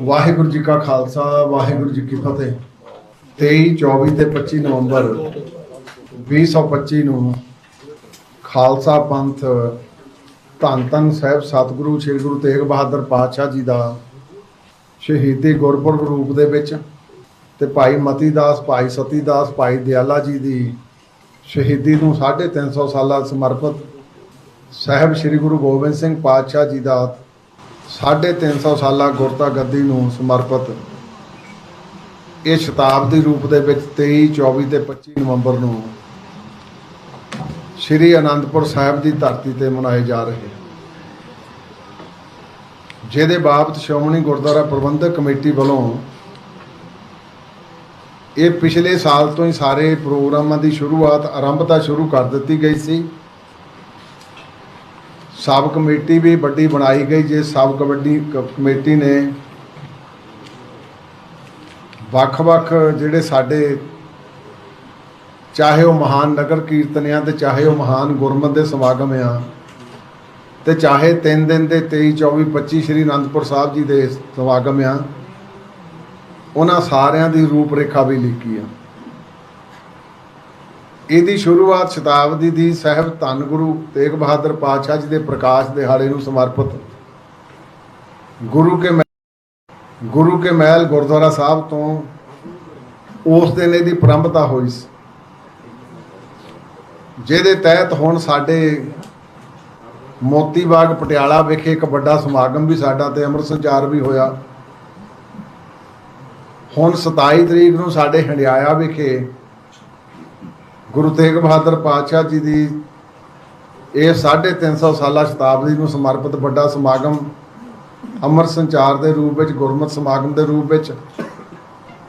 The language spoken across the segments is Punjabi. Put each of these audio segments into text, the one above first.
ਵਾਹਿਗੁਰੂ ਜੀ ਕਾ ਖਾਲਸਾ, ਵਾਹਿਗੁਰੂ ਜੀ ਕੀ ਫਤਿਹ। 23 24 ਤੇ 25 ਨਵੰਬਰ 2025 ਨੂੰ ਖਾਲਸਾ ਪੰਥ ਧੰਨ ਧੰਨ ਸਾਹਿਬ ਸਤਿਗੁਰੂ, ਸ੍ਰੀ ਗੁਰੂ ਤੇਗ ਬਹਾਦਰ ਪਾਤਸ਼ਾਹ ਜੀ ਦਾ ਸ਼ਹੀਦੀ ਗੁਰਪੁਰਬ ਰੂਪ ਦੇ ਵਿੱਚ ਤੇ ਭਾਈ ਮਤੀ ਦਾਸ, ਭਾਈ ਸਤੀ ਦਾਸ, ਭਾਈ ਦਿਆਲਾ ਜੀ ਦੀ ਸ਼ਹੀਦੀ ਨੂੰ 350 ਸਾਲਾਂ ਸਮਰਪਿਤ ਸਾਹਿਬ ਸ੍ਰੀ ਗੁਰੂ ਗੋਬਿੰਦ ਸਿੰਘ ਪਾਤਸ਼ਾਹ ਜੀ ਦਾ 350 ਸਾਲਾ ਗੁਰਤਾ ਗੱਦੀ ਨੂੰ ਸਮਰਪਿਤ ਇਹ ਸ਼ਤਾਬਦੀ ਰੂਪ ਦੇ ਵਿੱਚ 23 24 ਤੇ 25 ਨਵੰਬਰ ਨੂੰ ਸ੍ਰੀ ਅਨੰਦਪੁਰ ਸਾਹਿਬ ਦੀ ਧਰਤੀ ਤੇ ਮਨਾਏ ਜਾ ਰਹੇ ਜਿਹਦੇ ਬਾਬਤ ਸ਼੍ਰੋਮਣੀ ਗੁਰਦੁਆਰਾ ਪ੍ਰਬੰਧਕ ਕਮੇਟੀ ਵੱਲੋਂ ਇਹ ਪਿਛਲੇ ਸਾਲ ਤੋਂ ਹੀ ਸਾਰੇ ਪ੍ਰੋਗਰਾਮਾਂ ਦੀ ਸ਼ੁਰੂਆਤ ਆਰੰਭਤਾ ਸ਼ੁਰੂ ਕਰ ਦਿੱਤੀ ਗਈ ਸੀ। ਸਬ ਕਮੇਟੀ ਵੀ ਵੱਡੀ ਬਣਾਈ ਗਈ ਜੇ ਸਬ ਕਬੱਡੀ ਕ- ਕਮੇਟੀ ਨੇ। ਵੱਖ-ਵੱਖ ਜਿਹੜੇ ਸਾਡੇ ਚਾਹੇ ਉਹ ਮਹਾਨ ਨਗਰ ਕੀਰਤਨ ਆ ਤੇ ਚਾਹੇ ਉਹ ਮਹਾਨ ਗੁਰਮਤ ਦੇ ਸਮਾਗਮ ਆ ਤੇ ਚਾਹੇ 3 ਦਿਨ ਦੇ 23 24 25 ਸ੍ਰੀ ਅਨੰਦਪੁਰ ਸਾਹਿਬ ਜੀ ਦੇ ਸਮਾਗਮ ਆ, ਉਹਨਾਂ ਸਾਰਿਆਂ ਦੀ ਰੂਪ ਰੇਖਾ ਵੀ ਲਿਖੀ ਆ। ਇਹਦੀ ਸ਼ੁਰੂਆਤ ਸ਼ਤਾਬਦੀ ਦੀ ਸਾਹਿਬ ਧੰਨ ਗੁਰੂ ਤੇਗ ਬਹਾਦਰ ਪਾਤਸ਼ਾਹ ਜੀ ਦੇ ਪ੍ਰਕਾਸ਼ ਦਿਹਾੜੇ ਨੂੰ ਸਮਰਪਿਤ ਗੁਰੂ ਕੇ ਮਹਿ- ਗੁਰੂ ਕੇ ਮਹਿਲ ਗੁਰਦੁਆਰਾ ਸਾਹਿਬ ਤੋਂ ਉਸ ਦਿਨ ਇਹਦੀ ਪ੍ਰੰਭਤਾ ਹੋਈ ਸੀ। ਜਿਹਦੇ ਤਹਿਤ ਹੁਣ ਸਾਡੇ ਮੋਤੀ ਬਾਗ ਪਟਿਆਲਾ ਵਿਖੇ ਇੱਕ ਵੱਡਾ ਸਮਾਗਮ ਵੀ ਸਾਡਾ ਤੇ ਅੰਮ੍ਰਿਤ ਸੰਚਾਰ ਵੀ ਹੋਇਆ। ਹੁਣ 27 ਤਰੀਕ ਨੂੰ ਸਾਡੇ ਹੰਡਿਆਇਆ ਵਿਖੇ ਗੁਰੂ ਤੇਗ ਬਹਾਦਰ ਪਾਤਸ਼ਾਹ ਜੀ ਦੀ ਇਹ 350 ਸਾਲਾ ਸ਼ਤਾਬਦੀ ਨੂੰ ਸਮਰਪਿਤ ਵੱਡਾ ਸਮਾਗਮ ਅੰਮ੍ਰਿਤ ਸੰਚਾਰ ਦੇ ਰੂਪ ਵਿੱਚ, ਗੁਰਮਤਿ ਸਮਾਗਮ ਦੇ ਰੂਪ ਵਿੱਚ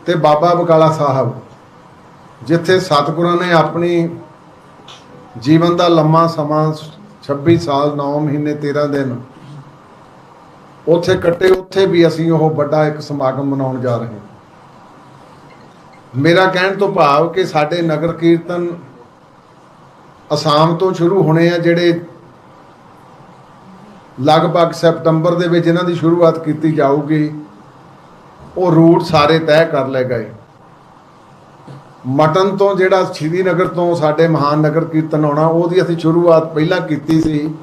ਤੇ ਬਾਬਾ ਬਕਾਲਾ ਸਾਹਿਬ, ਜਿੱਥੇ ਸਤਿਗੁਰਾਂ ਨੇ ਆਪਣੀ ਜੀਵਨ ਦਾ ਲੰਮਾ ਸਮਾਂ 26 ਸਾਲ 9 ਮਹੀਨੇ 13 ਦਿਨ ਉੱਥੇ ਕੱਟੇ, ਉੱਥੇ ਵੀ ਅਸੀਂ ਉਹ ਵੱਡਾ ਇੱਕ ਸਮਾਗਮ ਮਨਾਉਣ ਜਾ ਰਹੇ ਹਾਂ। ਮੇਰਾ ਕਹਿਣ ਤੋਂ ਭਾਵ ਕਿ ਸਾਡੇ ਨਗਰ ਕੀਰਤਨ ਅਸਾਮ ਤੋਂ ਸ਼ੁਰੂ ਹੋਣੇ ਆ, ਜਿਹੜੇ ਲਗਭਗ ਸਪਟੰਬਰ ਦੇ ਵਿੱਚ ਇਹਨਾਂ ਦੀ ਸ਼ੁਰੂਆਤ ਕੀਤੀ ਜਾਊਗੀ, ਉਹ ਰੂਟ ਸਾਰੇ ਤੈਅ ਕਰ ਲਏ ਗਏ। ਮਟਨ ਤੋਂ ਜਿਹੜਾ ਸ਼੍ਰੀਨਗਰ ਤੋਂ ਸਾਡੇ ਮਹਾਨ ਨਗਰ ਕੀਰਤਨ ਆਉਣਾ, ਉਹਦੀ ਅਸੀਂ ਸ਼ੁਰੂਆਤ ਪਹਿਲਾਂ ਕੀਤੀ ਸੀ,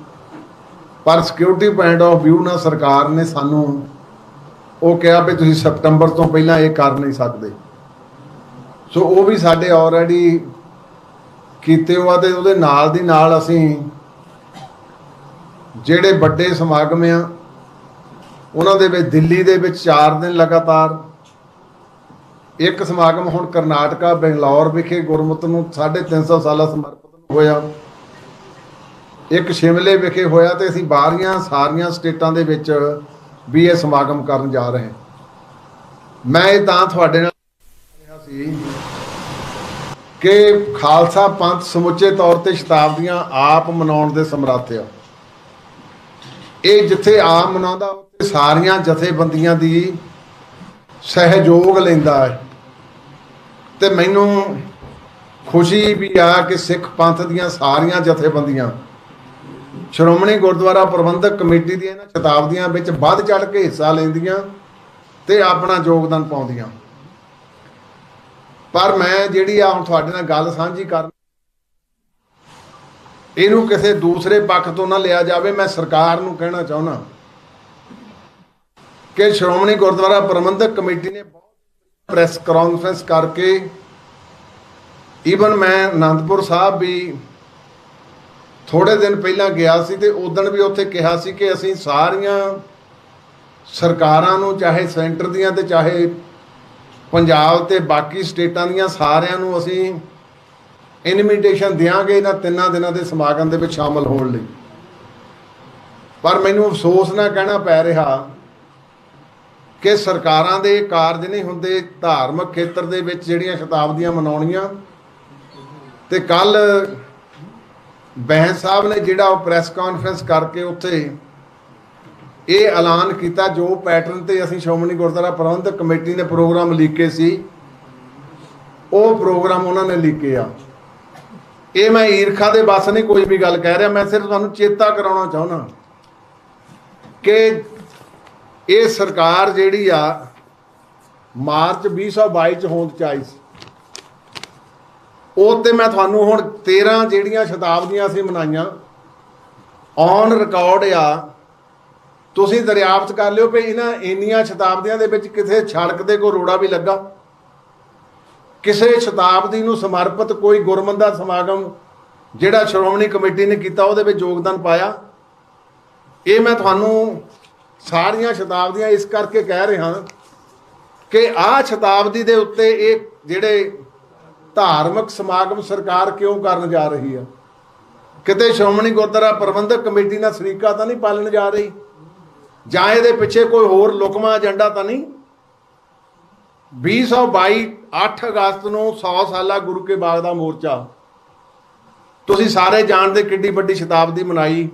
ਪਰ ਸਿਕਿਉਰਿਟੀ ਪੁਆਇੰਟ ਆਫ ਵਿਊ ਨਾਲ ਸਰਕਾਰ ਨੇ ਸਾਨੂੰ ਉਹ ਕਿਹਾ ਵੀ ਤੁਸੀਂ ਸਪਟੰਬਰ ਤੋਂ ਪਹਿਲਾਂ ਇਹ ਕਰ ਨਹੀਂ ਸਕਦੇ। ਸੋ ਉਹ ਵੀ ਸਾਡੇ ਆਲਰੇਡੀ ਕੀਤੇ ਹੋਆ ਤੇ ਉਹਦੇ ਨਾਲ ਦੀ ਨਾਲ ਅਸੀਂ ਜਿਹੜੇ ਵੱਡੇ ਸਮਾਗਮ ਆ, ਉਹਨਾਂ ਦੇ ਵਿੱਚ ਦਿੱਲੀ ਦੇ ਵਿੱਚ 4 ਦਿਨ ਲਗਾਤਾਰ, ਇੱਕ ਸਮਾਗਮ ਹੁਣ ਕਰਨਾਟਕਾ, ਬੰਗਲੌਰ ਵਿਖੇ ਗੁਰਮਤਿ ਨੂੰ 350 ਸਾਲਾ ਸਮਰਪਿਤ ਹੋਇਆ। ਇੱਕ ਸ਼ਿਮਲੇ ਵਿਖੇ ਹੋਇਆ ਤੇ ਅਸੀਂ ਬਾਹਰੀਆਂ ਸਾਰੀਆਂ ਸਟੇਟਾਂ ਦੇ ਵਿੱਚ ਵੀ ਇਹ ਸਮਾਗਮ ਕਰਨ ਜਾ ਰਹੇ ਹਾਂ। ਮੈਂ ਇਹ ਤਾਂ ਤੁਹਾਡੇ ਨਾਲ ਸੀ ਕਿ ਖਾਲਸਾ ਪੰਥ ਸਮੁੱਚੇ ਤੌਰ ਤੇ ਸ਼ਤਾਬਦੀਆਂ ਆਪ ਮਨਾਉਣ ਦੇ ਸਮਰੱਥ ਆ। ਇਹ ਜਿੱਥੇ ਆਪ ਮਨਾਉਂਦਾ, ਉੱਥੇ ਸਾਰੀਆਂ ਜਥੇਬੰਦੀਆਂ ਦੀ ਸਹਿਯੋਗ ਲੈਂਦਾ ਹੈ। ਤੇ ਮੈਨੂੰ ਖੁਸ਼ੀ ਵੀ ਆ ਕਿ ਸਿੱਖ ਪੰਥ ਦੀਆਂ ਸਾਰੀਆਂ ਜਥੇਬੰਦੀਆਂ, ਸ਼੍ਰੋਮਣੀ ਗੁਰਦੁਆਰਾ ਪ੍ਰਬੰਧਕ ਕਮੇਟੀ ਦੀਆਂ ਇਹਨਾਂ ਸ਼ਤਾਬਦੀਆਂ ਵਿੱਚ ਵੱਧ ਚੜ ਕੇ ਹਿੱਸਾ ਲੈਂਦੀਆਂ ਤੇ ਆਪਣਾ ਯੋਗਦਾਨ ਪਾਉਂਦੀਆਂ। ਪਰ ਮੈਂ ਜਿਹੜੀ ਆ ਹੁਣ ਤੁਹਾਡੇ ਨਾਲ ਗੱਲ ਸਾਂਝੀ ਕਰਨ ਇਹਨੂੰ ਕਿਸੇ ਦੂਸਰੇ ਪੱਖ ਤੋਂ ਨਾ ਲਿਆ ਜਾਵੇ, ਮੈਂ ਸਰਕਾਰ ਨੂੰ ਕਹਿਣਾ ਚਾਹੁੰਦਾ। ਕਿ ਸ਼੍ਰੋਮਣੀ ਗੁਰਦੁਆਰਾ ਪ੍ਰਬੰਧਕ ਕਮੇਟੀ ਨੇ ਬਹੁਤ ਪ੍ਰੈਸ ਕਾਨਫਰੰਸ ਕਰਕੇ ਈਵਨ ਮੈਂ ਅਨੰਦਪੁਰ ਸਾਹਿਬ ਵੀ ਥੋੜੇ ਦਿਨ ਪਹਿਲਾਂ ਗਿਆ ਸੀ ਤੇ ਉਦੋਂ ਵੀ ਉੱਥੇ ਕਿਹਾ ਸੀ ਕਿ ਅਸੀਂ ਸਾਰੀਆਂ ਸਰਕਾਰਾਂ ਨੂੰ, ਚਾਹੇ ਸੈਂਟਰ ਦੀਆਂ ਤੇ ਚਾਹੇ ਪੰਜਾਬ ਤੇ ਬਾਕੀ ਸਟੇਟਾਂ ਦੀਆਂ ਸਾਰਿਆਂ ਨੂੰ ਅਸੀਂ ਇਨਵੀਟੇਸ਼ਨ ਦਿਆਂਗੇ ਇਹਨਾਂ ਤਿੰਨਾਂ ਦਿਨਾਂ ਦੇ ਸਮਾਗਮ ਦੇ ਵਿੱਚ ਸ਼ਾਮਲ ਹੋਣ ਲਈ। ਪਰ ਮੈਨੂੰ ਅਫਸੋਸ ਨਾਲ ਕਹਿਣਾ ਪੈ ਰਿਹਾ ਕਿ ਸਰਕਾਰਾਂ ਦੇ ਕਾਰਜ ਨਹੀਂ ਹੁੰਦੇ ਧਾਰਮਿਕ ਖੇਤਰ ਦੇ ਵਿੱਚ ਜਿਹੜੀਆਂ ਸ਼ਤਾਬਦੀਆਂ ਮਨਾਉਣੀਆਂ। ਤੇ ਕੱਲ ਬੈਂਸ ਸਾਹਿਬ ਨੇ ਜਿਹੜਾ ਉਹ ਪ੍ਰੈਸ ਕਾਨਫਰੰਸ ਕਰਕੇ ਉੱਥੇ ਇਹ ਐਲਾਨ ਕੀਤਾ ਜੋ ਪੈਟਰਨ ਤੇ ਅਸੀਂ ਸ਼੍ਰੋਮਣੀ ਗੁਰਦੁਆਰਾ ਪ੍ਰਬੰਧਕ ਕਮੇਟੀ ਨੇ ਪ੍ਰੋਗਰਾਮ ਲਿਖੇ ਸੀ। ਉਹ ਪ੍ਰੋਗਰਾਮ ਉਹਨਾਂ ਨੇ ਲਿਖੇ ਆ। ਇਹ ਮੈਂ ਈਰਖਾ ਦੇ ਬਸ ਨਹੀਂ ਕੋਈ ਵੀ ਗੱਲ ਕਹਿ ਰਿਹਾ। ਮੈਂ ਸਿਰਫ ਤੁਹਾਨੂੰ ਚੇਤਾ ਕਰਾਉਣਾ ਚਾਹੁੰਦਾ ਕਿ ਇਹ ਸਰਕਾਰ ਜਿਹੜੀ ਆ, ਮਾਰਚ 2022 ਚ ਹੋਂਦ ਚ ਆਈ ਸੀ। ਉਹ ਤੇ ਮੈਂ ਤੁਹਾਨੂੰ ਹੁਣ 13 ਜਿਹੜੀਆਂ ਸ਼ਤਾਬਦੀਆਂ ਅਸੀਂ ਮਨਾਈਆਂ ਔਨ ਰਿਕਾਰਡ ਆ ਤੁਸੀਂ ਦਰਿਆਫਤ ਕਰ ਲਿਓ ਵੀ ਇਹਨਾਂ ਇੰਨੀਆਂ ਸ਼ਤਾਬਦੀਆਂ ਦੇ ਵਿੱਚ ਕਿਸੇ ਸੜਕ ਤੇ ਕੋਈ ਰੋੜਾ ਵੀ ਲੱਗਾ। ਕਿਸੇ ਸ਼ਤਾਬਦੀ ਨੂੰ ਸਮਰਪਿਤ ਕੋਈ ਗੁਰਮੰਦਾ ਸਮਾਗਮ ਜਿਹੜਾ ਸ਼੍ਰੋਮਣੀ ਕਮੇਟੀ ਨੇ ਕੀਤਾ, ਉਹਦੇ ਵਿੱਚ ਯੋਗਦਾਨ ਪਾਇਆ। ਇਹ ਮੈਂ ਤੁਹਾਨੂੰ ਸਾਰੀਆਂ ਸ਼ਤਾਬਦੀਆਂ ਇਸ ਕਰਕੇ ਕਹਿ ਰਿਹਾ ਕਿ ਆਹ ਸ਼ਤਾਬਦੀ ਦੇ ਉੱਤੇ ਇਹ ਜਿਹੜੇ ਧਾਰਮਿਕ ਸਮਾਗਮ ਸਰਕਾਰ ਕਿਉਂ ਕਰਨ ਜਾ ਰਹੀ ਆ? ਕਿਤੇ ਸ਼੍ਰੋਮਣੀ ਗੁਰਦੁਆਰਾ ਪ੍ਰਬੰਧਕ ਕਮੇਟੀ ਨਾਲ ਸਰੀਕਾ ਤਾਂ ਨਹੀਂ ਪਾਲਣ ਜਾ ਰਹੀ? ਜਾਂ ਇਹਦੇ ਪਿੱਛੇ ਕੋਈ ਹੋਰ ਲੁਕਮਾ ਏਜੰਡਾ ਤਾਂ ਨਹੀਂ? 2022 8 ਅਗਸਤ ਨੂੰ 100 ਸਾਲਾ ਗੁਰੂ ਕੇ ਬਾਗ ਦਾ ਮੋਰਚਾ। ਤੁਸੀਂ ਸਾਰੇ ਜਾਣਦੇ ਕਿੱਡੀ ਵੱਡੀ ਸ਼ਤਾਬਦੀ ਮਨਾਈ।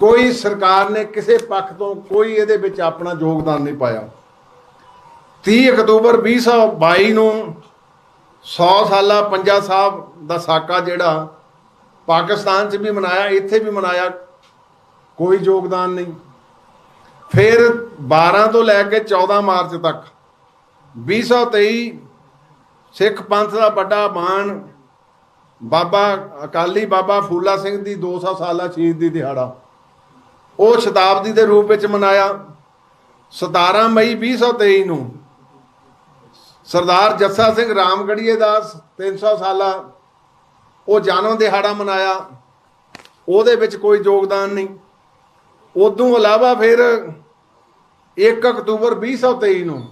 ਕੋਈ ਸਰਕਾਰ ਨੇ ਕਿਸੇ ਪੱਖ ਤੋਂ ਕੋਈ ਇਹਦੇ ਵਿੱਚ ਆਪਣਾ ਯੋਗਦਾਨ ਨਹੀਂ ਪਾਇਆ। 30 ਅਕਤੂਬਰ 2022 ਨੂੰ 100 ਸਾਲਾ ਪੰਜਾ ਸਾਹਿਬ ਦਾ ਸਾਕਾ ਜਿਹੜਾ ਪਾਕਿਸਤਾਨ 'ਚ ਵੀ ਮਨਾਇਆ, ਇੱਥੇ ਵੀ ਮਨਾਇਆ, ਕੋਈ ਯੋਗਦਾਨ ਨਹੀਂ। ਫਿਰ 12 ਤੋਂ ਲੈ ਕੇ 14 ਮਾਰਚ ਤੱਕ 2023 ਸਿੱਖ ਪੰਥ ਦਾ ਵੱਡਾ ਮਾਣ ਬਾਬਾ ਅਕਾਲੀ ਬਾਬਾ ਫੂਲਾ ਸਿੰਘ ਦੀ 200 ਸਾਲਾ ਸ਼ਹੀਦੀ ਦਿਹਾੜਾ ਉਹ ਸ਼ਤਾਬਦੀ ਦੇ ਰੂਪ ਵਿੱਚ ਮਨਾਇਆ। 17 ਮਈ 2023 ਨੂੰ ਸਰਦਾਰ ਜੱਸਾ ਸਿੰਘ ਰਾਮਗੜੀਏ ਦਾ 300 ਸਾਲਾ ਉਹ ਜਨਮ ਦਿਹਾੜਾ ਮਨਾਇਆ। ਉਹਦੇ ਵਿੱਚ ਕੋਈ ਯੋਗਦਾਨ ਨਹੀਂ। ਉਦੋਂ ਇਲਾਵਾ ਫਿਰ 1 ਅਕਤੂਬਰ 2023 ਨੂੰ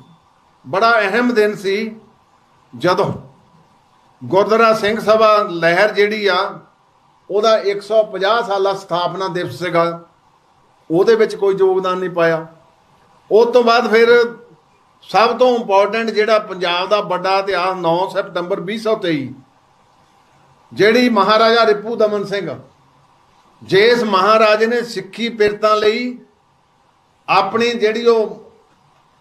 ਬੜਾ ਅਹਿਮ ਦਿਨ ਸੀ, ਜਦੋਂ ਗੁਰਦੁਆਰਾ ਸਿੰਘ ਸਭਾ ਲਹਿਰ ਜਿਹੜੀ ਆ, ਉਹਦਾ 150 ਸਾਲਾ ਸਥਾਪਨਾ ਦਿਵਸ ਸੀਗਾ। ਉਹਦੇ ਵਿੱਚ ਕੋਈ ਯੋਗਦਾਨ ਨਹੀਂ ਪਾਇਆ। ਉਸ ਤੋਂ ਬਾਅਦ ਫਿਰ ਸਭ ਤੋਂ ਇੰਪੋਰਟੈਂਟ ਜਿਹੜਾ ਪੰਜਾਬ ਦਾ ਵੱਡਾ ਇਤਿਹਾਸ 9 ਸਤੰਬਰ 2023 ਜਿਹੜੀ ਮਹਾਰਾਜਾ ਰਿਪੂ ਦਮਨ ਸਿੰਘ ਜਿਸ ਮਹਾਰਾਜ ਨੇ ਸਿੱਖੀ ਪਿਰਤਾਂ ਲਈ ਆਪਣੀ ਜਿਹੜੀ ਉਹ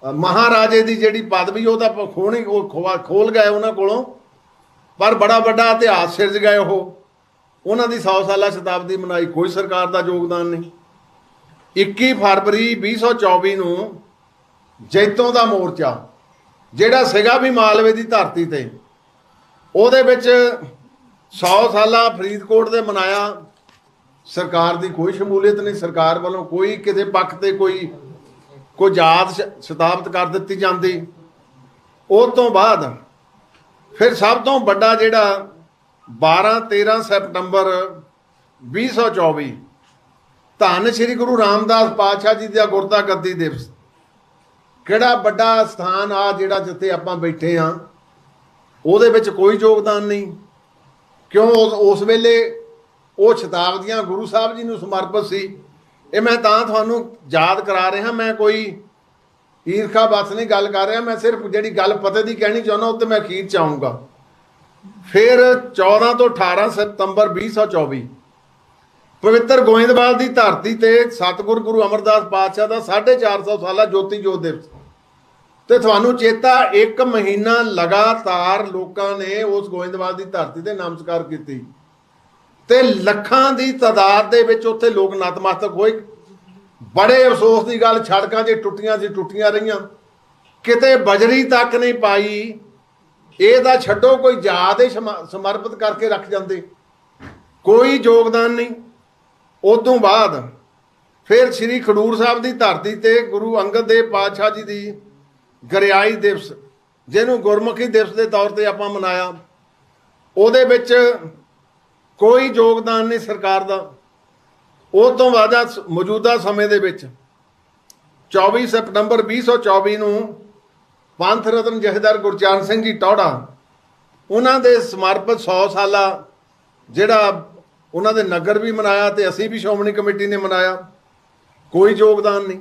ਮਹਾਰਾਜੇ ਦੀ ਜਿਹੜੀ ਪਦਵੀ ਉਹ ਤਾਂ ਖੋਣੀ ਉਹ ਖੋਲ ਗਏ ਉਹਨਾਂ ਕੋਲੋਂ। ਪਰ ਬੜਾ ਵੱਡਾ ਇਤਿਹਾਸ ਸਿਰਜ ਗਏ ਉਹ। ਉਹਨਾਂ ਦੀ 100 ਸਾਲਾ ਸ਼ਤਾਬਦੀ ਮਨਾਈ, ਕੋਈ ਸਰਕਾਰ ਦਾ ਯੋਗਦਾਨ ਨਹੀਂ। 21 ਫਰਵਰੀ 2024 ਨੂੰ ਜੈਤੋਂ ਦਾ ਮੋਰਚਾ, ਜਿਹੜਾ ਸੀਗਾ ਵੀ ਮਾਲਵੇ ਦੀ ਧਰਤੀ ਤੇ, ਉਹਦੇ ਵਿੱਚ 100 ਸਾਲਾ ਫਰੀਦਕੋਟ ਦੇ ਮਨਾਇਆ ਸਰਕਾਰ ਦੀ ਕੋਈ ਸ਼ਮੂਲੀਅਤ ਨਹੀਂ, ਸਰਕਾਰ ਵੱਲੋਂ ਕੋਈ ਕਿਸੇ ਪੱਖ ਤੇ ਕੋਈ ਕੋਈ ਯਾਦ ਸ਼- ਸ਼ਤਾਬਤ ਕਰ ਦਿੱਤੀ ਜਾਂਦੀ। ਉਸ ਤੋਂ ਬਾਅਦ ਫਿਰ ਸਭ ਤੋਂ ਵੱਡਾ ਜਿਹੜਾ 12 13 ਸਤੰਬਰ 2024 ਧੰਨ ਸ੍ਰੀ ਗੁਰੂ ਰਾਮਦਾਸ ਪਾਤਸ਼ਾਹ ਜੀ ਦਾ ਗੁਰਤਾ ਗੱਦੀ ਦਿਵਸ। ਕਿਹੜਾ ਵੱਡਾ ਸਥਾਨ ਆ ਜਿਹੜਾ ਜਿੱਥੇ ਆਪਾਂ ਬੈਠੇ ਆ, ਉਹਦੇ ਵਿੱਚ ਕੋਈ ਯੋਗਦਾਨ ਨਹੀਂ। ਕਿਉਂ? ਉਸ ਵੇਲੇ ਉਹ ਸ਼ਤਾਬਦੀਆਂ ਗੁਰੂ ਸਾਹਿਬ ਜੀ ਨੂੰ ਸਮਰਪਿਤ ਸੀ। ਇਹ ਮੈਂ ਤਾਂ ਤੁਹਾਨੂੰ ਯਾਦ ਕਰਾ ਰਿਹਾ, ਮੈਂ ਕੋਈ ਈਰਖਾ ਬਸ ਨਹੀਂ ਗੱਲ ਕਰ ਰਿਹਾ, ਮੈਂ ਸਿਰਫ ਜਿਹੜੀ ਗੱਲ ਪਤੇ ਦੀ ਕਹਿਣੀ ਚਾਹੁੰਦਾ, ਉਹ ਤੇ ਮੈਂ ਅਖੀਰ ਚ ਆਊਂਗਾ। ਫਿਰ 14 ਤੋਂ 18 ਸਤੰਬਰ 2024 ਪਵਿੱਤਰ ਗੋਇੰਦਵਾਲ ਦੀ ਧਰਤੀ ਤੇ ਸਤਿਗੁਰ ਗੁਰੂ ਅਮਰਦਾਸ ਪਾਤਸ਼ਾਹ ਦਾ 450 ਸਾਲਾ ਜੋਤੀ ਜੋਤ ਦਿਵਸ। ਤੇ ਤੁਹਾਨੂੰ ਚੇਤਾ ਇੱਕ ਮਹੀਨਾ ਲਗਾਤਾਰ ਲੋਕਾਂ ਨੇ ਉਸ ਗੋਇੰਦਵਾਲ ਦੀ ਧਰਤੀ ਤੇ ਨਮਸਕਾਰ ਕੀਤੀ। ਤੇ ਲੱਖਾਂ ਦੀ ਤਾਦਾਦ ਦੇ ਵਿੱਚ ਉੱਥੇ ਲੋਕ ਨਤਮਸਤਕ ਹੋਏ। ਬੜੇ ਅਫਸੋਸ ਦੀ ਗੱਲ, ਸੜਕਾਂ 'ਚ ਟੁੱਟੀਆਂ ਸੀ, ਟੁੱਟੀਆਂ ਰਹੀਆਂ। ਕਿਤੇ ਬਜਰੀ ਤੱਕ ਨਹੀਂ ਪਾਈ। ਇਹ ਤਾਂ ਛੱਡੋ, ਕੋਈ ਯਾਦ ਹੀ ਸਮਰਪਿਤ ਕਰਕੇ ਰੱਖ ਜਾਂਦੇ। ਕੋਈ ਯੋਗਦਾਨ ਨਹੀਂ। ਉਦੋਂ ਬਾਅਦ ਫਿਰ ਸ੍ਰੀ ਖਡੂਰ ਸਾਹਿਬ ਦੀ ਧਰਤੀ ਤੇ ਗੁਰੂ ਅੰਗਦ ਦੇਵ ਪਾਤਸ਼ਾਹ ਜੀ ਦੀ ਗਰਿਆਈ ਦਿਵਸ, ਜਿਹਨੂੰ ਗੁਰਮੁਖੀ ਦਿਵਸ ਦੇ ਤੌਰ ਤੇ ਆਪਾਂ ਮਨਾਇਆ। ਉਹਦੇ ਵਿੱਚ ਕੋਈ ਯੋਗਦਾਨ ਨਹੀਂ ਸਰਕਾਰ ਦਾ। ਉਹ ਤੋਂ ਬਾਅਦ ਮੌਜੂਦਾ ਸਮੇਂ ਦੇ ਵਿੱਚ 24 ਸਤੰਬਰ 2024 ਨੂੰ ਪੰਥ ਰਤਨ ਜਥੇਦਾਰ ਗੁਰਚਰਨ ਸਿੰਘ ਜੀ ਟੌੜਾ ਉਹਨਾਂ ਦੇ ਸਮਰਪਿਤ 100 ਸਾਲਾ ਜਿਹੜਾ ਉਹਨਾਂ ਦੇ ਨਗਰ ਵੀ ਮਨਾਇਆ ਤੇ ਅਸੀਂ ਵੀ ਸ਼੍ਰੋਮਣੀ ਕਮੇਟੀ ਨੇ ਮਨਾਇਆ, ਕੋਈ ਯੋਗਦਾਨ ਨਹੀਂ।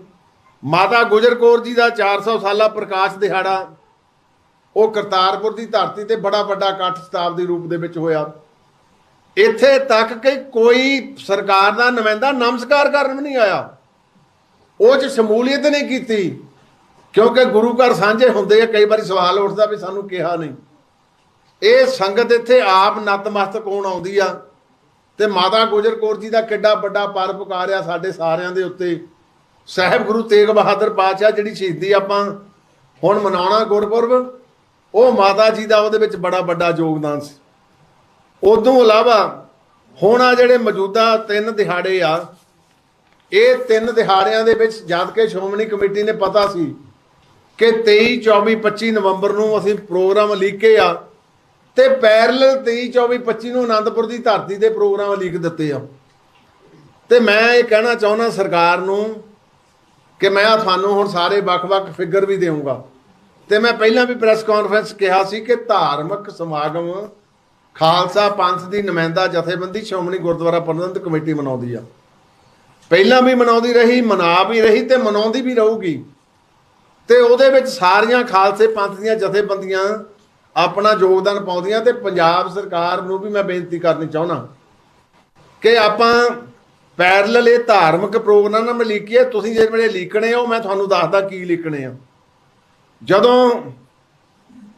ਮਾਤਾ ਗੁਜਰ ਕੌਰ ਜੀ ਦਾ 400 ਸਾਲਾ ਪ੍ਰਕਾਸ਼ ਦਿਹਾੜਾ, ਉਹ ਕਰਤਾਰਪੁਰ ਦੀ ਧਰਤੀ ਤੇ ਬੜਾ ਵੱਡਾ ਇਕੱਠ ਸ਼ਤਾਬਦੀ ਰੂਪ ਦੇ ਵਿੱਚ ਹੋਇਆ। ਇੱਥੇ ਤੱਕ ਕਿ ਕੋਈ ਸਰਕਾਰ ਦਾ ਨੁਮਾਇੰਦਾ ਨਮਸਕਾਰ ਕਰਨ ਵੀ ਨਹੀਂ ਆਇਆ। ਉਹ ਚ ਸ਼ਮੂਲੀਅਤ ਨਹੀਂ ਕੀਤੀ, ਕਿਉਂਕਿ ਗੁਰੂ ਘਰ ਸਾਂਝੇ ਹੁੰਦੇ ਆ, ਕਈ ਵਾਰੀ ਸਵਾਲ ਉੱਠਦਾ ਵੀ ਸਾਨੂੰ ਕਿਹਾ ਨਹੀਂ। ਇਹ ਸੰਗਤ ਇੱਥੇ ਆਪ ਨਤਮਸਤਕ ਹੋਣ ਆਉਂਦੀ ਆ ਤੇ ਮਾਤਾ ਗੁਜਰ ਕੌਰ ਜੀ ਦਾ ਕਿੱਡਾ ਵੱਡਾ ਪਰਉਪਕਾਰ ਆ ਸਾਡੇ ਸਾਰਿਆਂ ਦੇ ਉੱਤੇ। ਸਾਹਿਬ ਗੁਰੂ ਤੇਗ ਬਹਾਦਰ ਪਾਤਸ਼ਾਹ ਜਿਹੜੀ ਸ਼ਹੀਦੀ ਆਪਾਂ ਹੁਣ ਮਨਾਉਣਾ ਗੁਰਪੁਰਬ, ਉਹ ਮਾਤਾ ਜੀ ਦਾ ਉਹਦੇ ਵਿੱਚ ਬੜਾ ਵੱਡਾ ਯੋਗਦਾਨ ਸੀ। ਉਦੋਂ ਇਲਾਵਾ ਹੁਣ ਆ ਜਿਹੜੇ ਮੌਜੂਦਾ ਤਿੰਨ ਦਿਹਾੜੇ ਆ, ਇਹ ਤਿੰਨ ਦਿਹਾੜਿਆਂ ਦੇ ਵਿੱਚ ਜਦ ਕਿ ਸ਼੍ਰੋਮਣੀ ਕਮੇਟੀ ਨੇ ਪਤਾ ਸੀ ਕਿ 23 24 25 ਨਵੰਬਰ ਨੂੰ ਅਸੀਂ ਪ੍ਰੋਗਰਾਮ ਲੀਕੇ ਆ ਤੇ ਪੈਰਲਲ 23 24 25 ਨੂੰ ਆਨੰਦਪੁਰ ਦੀ ਧਰਤੀ ਦੇ ਪ੍ਰੋਗਰਾਮ ਲੀਕ ਦਿੱਤੇ ਆ। ਤੇ ਮੈਂ ਇਹ ਕਹਿਣਾ ਚਾਹੁੰਦਾ ਸਰਕਾਰ ਨੂੰ ਕਿ ਮੈਂ ਤੁਹਾਨੂੰ ਹੁਣ ਸਾਰੇ ਵੱਖ-ਵੱਖ ਫਿਗਰ ਵੀ ਦੇਵਾਂਗਾ ਤੇ ਮੈਂ ਪਹਿਲਾਂ ਵੀ ਪ੍ਰੈਸ ਕਾਨਫਰੰਸ ਕਿਹਾ ਸੀ ਕਿ ਧਾਰਮਿਕ ਸਮਾਗਮ ਖਾਲਸਾ ਪੰਥ ਦੀ ਨੁਮਾਇੰਦਾ ਜਥੇਬੰਦੀ ਸ਼੍ਰੋਮਣੀ ਗੁਰਦੁਆਰਾ ਪ੍ਰਬੰਧਕ ਕਮੇਟੀ ਮਨਾਉਂਦੀ ਆ। ਪਹਿਲਾਂ ਵੀ ਮਨਾਉਂਦੀ ਰਹੀ, ਮਨਾ ਵੀ ਰਹੀ ਤੇ ਮਨਾਉਂਦੀ ਵੀ ਰਹੂਗੀ। ਤੇ ਉਹਦੇ ਵਿੱਚ ਸਾਰੀਆਂ ਖਾਲਸੇ ਪੰਥ ਦੀਆਂ ਜਥੇਬੰਦੀਆਂ ਆਪਣਾ ਯੋਗਦਾਨ ਪਾਉਂਦੀਆਂ ਤੇ ਪੰਜਾਬ ਸਰਕਾਰ ਨੂੰ ਵੀ ਮੈਂ ਬੇਨਤੀ ਕਰਨੀ ਚਾਹੁੰਦਾ ਕਿ ਆਪਾਂ ਪੈਰਲਲ ਇਹ ਧਾਰਮਿਕ ਪ੍ਰੋਗਰਾਮ ਲਿਖੀਏ ਤੁਸੀਂ ਜਿਹੜੇ ਲਿਖਣੇ ਹੋ, ਮੈਂ ਤੁਹਾਨੂੰ ਦੱਸਦਾ ਕੀ ਲਿਖਣੇ ਆ। ਜਦੋਂ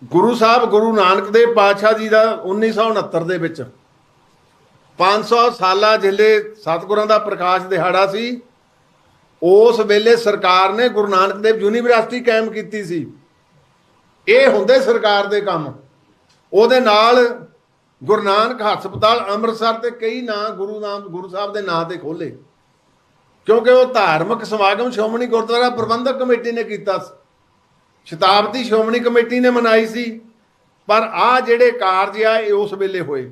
ਗੁਰੂ ਸਾਹਿਬ ਗੁਰੂ ਨਾਨਕ ਦੇਵ ਪਾਤਸ਼ਾਹ ਜੀ ਦਾ 1969 ਦੇ ਵਿੱਚ 500 ਸਾਲਾ ਜਿਲੇ ਸਤਿਗੁਰਾਂ ਦਾ ਪ੍ਰਕਾਸ਼ ਦਿਹਾੜਾ ਸੀ। ਉਸ ਵੇਲੇ ਸਰਕਾਰ ਨੇ ਗੁਰੂ ਨਾਨਕ ਦੇਵ ਯੂਨੀਵਰਸਿਟੀ ਕਾਇਮ ਕੀਤੀ ਸੀ। ਇਹ ਹੁੰਦੇ ਸਰਕਾਰ ਦੇ ਕੰਮ। ਉਹਦੇ ਨਾਲ ਗੁਰੂ ਨਾਨਕ ਹਸਪਤਾਲ ਅੰਮ੍ਰਿਤਸਰ ਤੇ ਕਈ ਨਾਂ ਗੁਰੂ ਨਾਮ, ਗੁਰੂ ਸਾਹਿਬ ਦੇ ਨਾਂ ਤੇ ਖੋਲੇ ਕਿਉਂਕਿ ਉਹ ਧਾਰਮਿਕ ਸਮਾਗਮ ਸ਼੍ਰੋਮਣੀ ਗੁਰਦੁਆਰਾ ਪ੍ਰਬੰਧਕ ਕਮੇਟੀ ਨੇ ਕੀਤਾ ਸੀ। ਸ਼ਤਾਬਦੀ ਸ਼੍ਰੋਮਣੀ ਕਮੇਟੀ ਨੇ ਮਨਾਈ ਸੀ, ਪਰ ਆ ਜਿਹੜੇ ਕਾਰਜ ਆ, ਇਹ ਉਸ ਵੇਲੇ ਹੋਏ।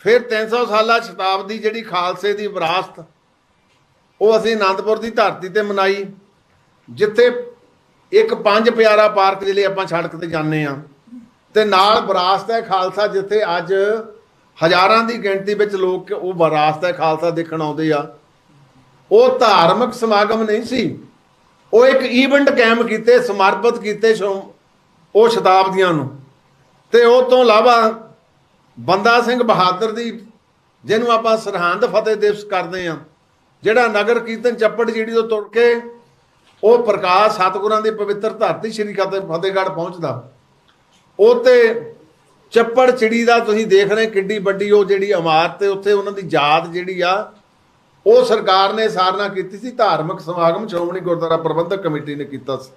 ਫਿਰ 300 ਸਾਲਾ ਸ਼ਤਾਬਦੀ ਜਿਹੜੀ ਖਾਲਸੇ ਦੀ ਵਿਰਾਸਤ, ਉਹ ਅਸੀਂ ਆਨੰਦਪੁਰ ਦੀ ਧਰਤੀ ਤੇ ਮਨਾਈ, ਜਿੱਥੇ ਇੱਕ ਪੰਜ ਪਿਆਰਾ ਪਾਰਕ ਜਿਹੜੇ ਆਪਾਂ ਸੜਕ ਤੇ ਜਾਂਦੇ ਆ ਤੇ ਨਾਲ ਵਿਰਾਸਤ ਹੈ ਖਾਲਸਾ, ਜਿੱਥੇ ਅੱਜ ਹਜ਼ਾਰਾਂ ਦੀ ਗਿਣਤੀ ਵਿੱਚ ਲੋਕ ਉਹ ਵਿਰਾਸਤ ਹੈ ਖਾਲਸਾ ਦੇਖਣ ਆਉਂਦੇ ਆ। ਉਹ ਧਾਰਮਿਕ ਸਮਾਗਮ ਨਹੀਂ ਸੀ। ਉਹ ਇੱਕ ਇਵੈਂਟ ਕਾਇਮ ਕੀਤੇ, ਸਮਰਪਿਤ ਕੀਤੇ ਸ਼ੋ- ਉਹ ਸ਼ਤਾਬਦੀਆਂ ਨੂੰ। ਤੇ ਉਹ ਤੋਂ ਇਲਾਵਾ ਬੰਦਾ ਸਿੰਘ ਬਹਾਦਰ ਦੀ, ਜਿਹਨੂੰ ਆਪਾਂ ਸਰਹੰਦ ਫਤਿਹ ਦਿਵਸ ਕਰਦੇ ਆ ਜਿਹੜਾ ਨਗਰ ਕੀਰਤਨ ਚੱਪੜ ਜਿਹੜੀ ਤੋਂ ਤੁਰ ਕੇ ਉਹ ਪ੍ਰਕਾਸ਼ ਸਤਿਗੁਰਾਂ ਦੀ ਪਵਿੱਤਰ ਧਰਤੀ ਸ਼੍ਰੀ ਫਤਿਹ, ਫਤਿਹਗੜ੍ਹ ਪਹੁੰਚਦਾ। ਉਹ ਤੇ ਚੱਪੜ ਚਿੜੀ ਦਾ ਤੁਸੀਂ ਦੇਖ ਰਹੇ ਕਿੱਡੀ ਵੱਡੀ ਉਹ ਜਿਹੜੀ ਇਮਾਰਤ ਹੈ, ਉੱਥੇ ਉਹਨਾਂ ਦੀ ਯਾਦ ਜਿਹੜੀ ਆ ਉਹ ਸਰਕਾਰ ਨੇ ਸਾਰਨਾ ਕੀਤੀ ਸੀ, ਧਾਰਮਿਕ ਸਮਾਗਮ ਸ਼੍ਰੋਮਣੀ ਗੁਰਦੁਆਰਾ ਪ੍ਰਬੰਧਕ ਕਮੇਟੀ ਨੇ ਕੀਤਾ ਸੀ।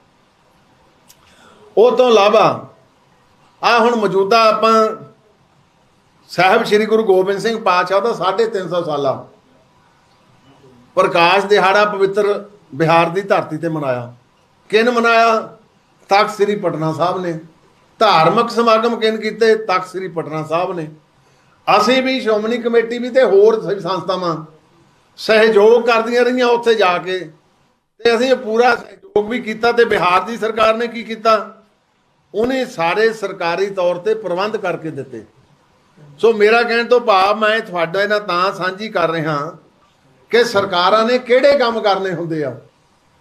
ਉਹ ਤੋਂ ਇਲਾਵਾ ਆ ਹੁਣ ਮੌਜੂਦਾ ਆਪਾਂ ਸਾਹਿਬ ਸ੍ਰੀ ਗੁਰੂ ਗੋਬਿੰਦ ਸਿੰਘ ਪਾਤਸ਼ਾਹ ਦਾ 350 ਸਾਲਾ ਪ੍ਰਕਾਸ਼ ਦਿਹਾੜਾ ਪਵਿੱਤਰ ਬਿਹਾਰ ਦੀ ਧਰਤੀ ਤੇ ਮਨਾਇਆ। ਕਿਨ ਮਨਾਇਆ? ਤਖਤ ਸ੍ਰੀ ਪਟਨਾ ਸਾਹਿਬ ਨੇ। ਧਾਰਮਿਕ ਸਮਾਗਮ ਕਿਨ ਕੀਤੇ? ਤਖਤ ਸ੍ਰੀ ਪਟਨਾ ਸਾਹਿਬ ਨੇ। ਅਸੀਂ ਵੀ ਸ਼੍ਰੋਮਣੀ ਕਮੇਟੀ ਵੀ ਤੇ ਹੋਰ ਸੰਸਥਾਵਾਂ ਸਹਿਯੋਗ ਕਰਦੀਆਂ ਰਹੀਆਂ ਉੱਥੇ ਜਾ ਕੇ। ਤੇ ਅਸੀਂ ਪੂਰਾ ਸਹਿਯੋਗ ਵੀ ਕੀਤਾ ਤੇ ਬਿਹਾਰ ਦੀ ਸਰਕਾਰ ਨੇ ਕੀ ਕੀਤਾ? ਉਹਨੇ ਸਾਰੇ ਸਰਕਾਰੀ ਤੌਰ ਤੇ ਪ੍ਰਬੰਧ ਕਰਕੇ ਦਿੱਤੇ। ਸੋ ਮੇਰਾ ਕਹਿਣ ਤੋਂ ਭਾਵ ਮੈਂ ਤੁਹਾਡਾ ਇਹਨਾਂ ਤਾਂ ਸਾਂਝੀ ਕਰ ਰਿਹਾ ਕਿ ਸਰਕਾਰਾਂ ਨੇ ਕਿਹੜੇ ਕੰਮ ਕਰਨੇ ਹੁੰਦੇ ਆ?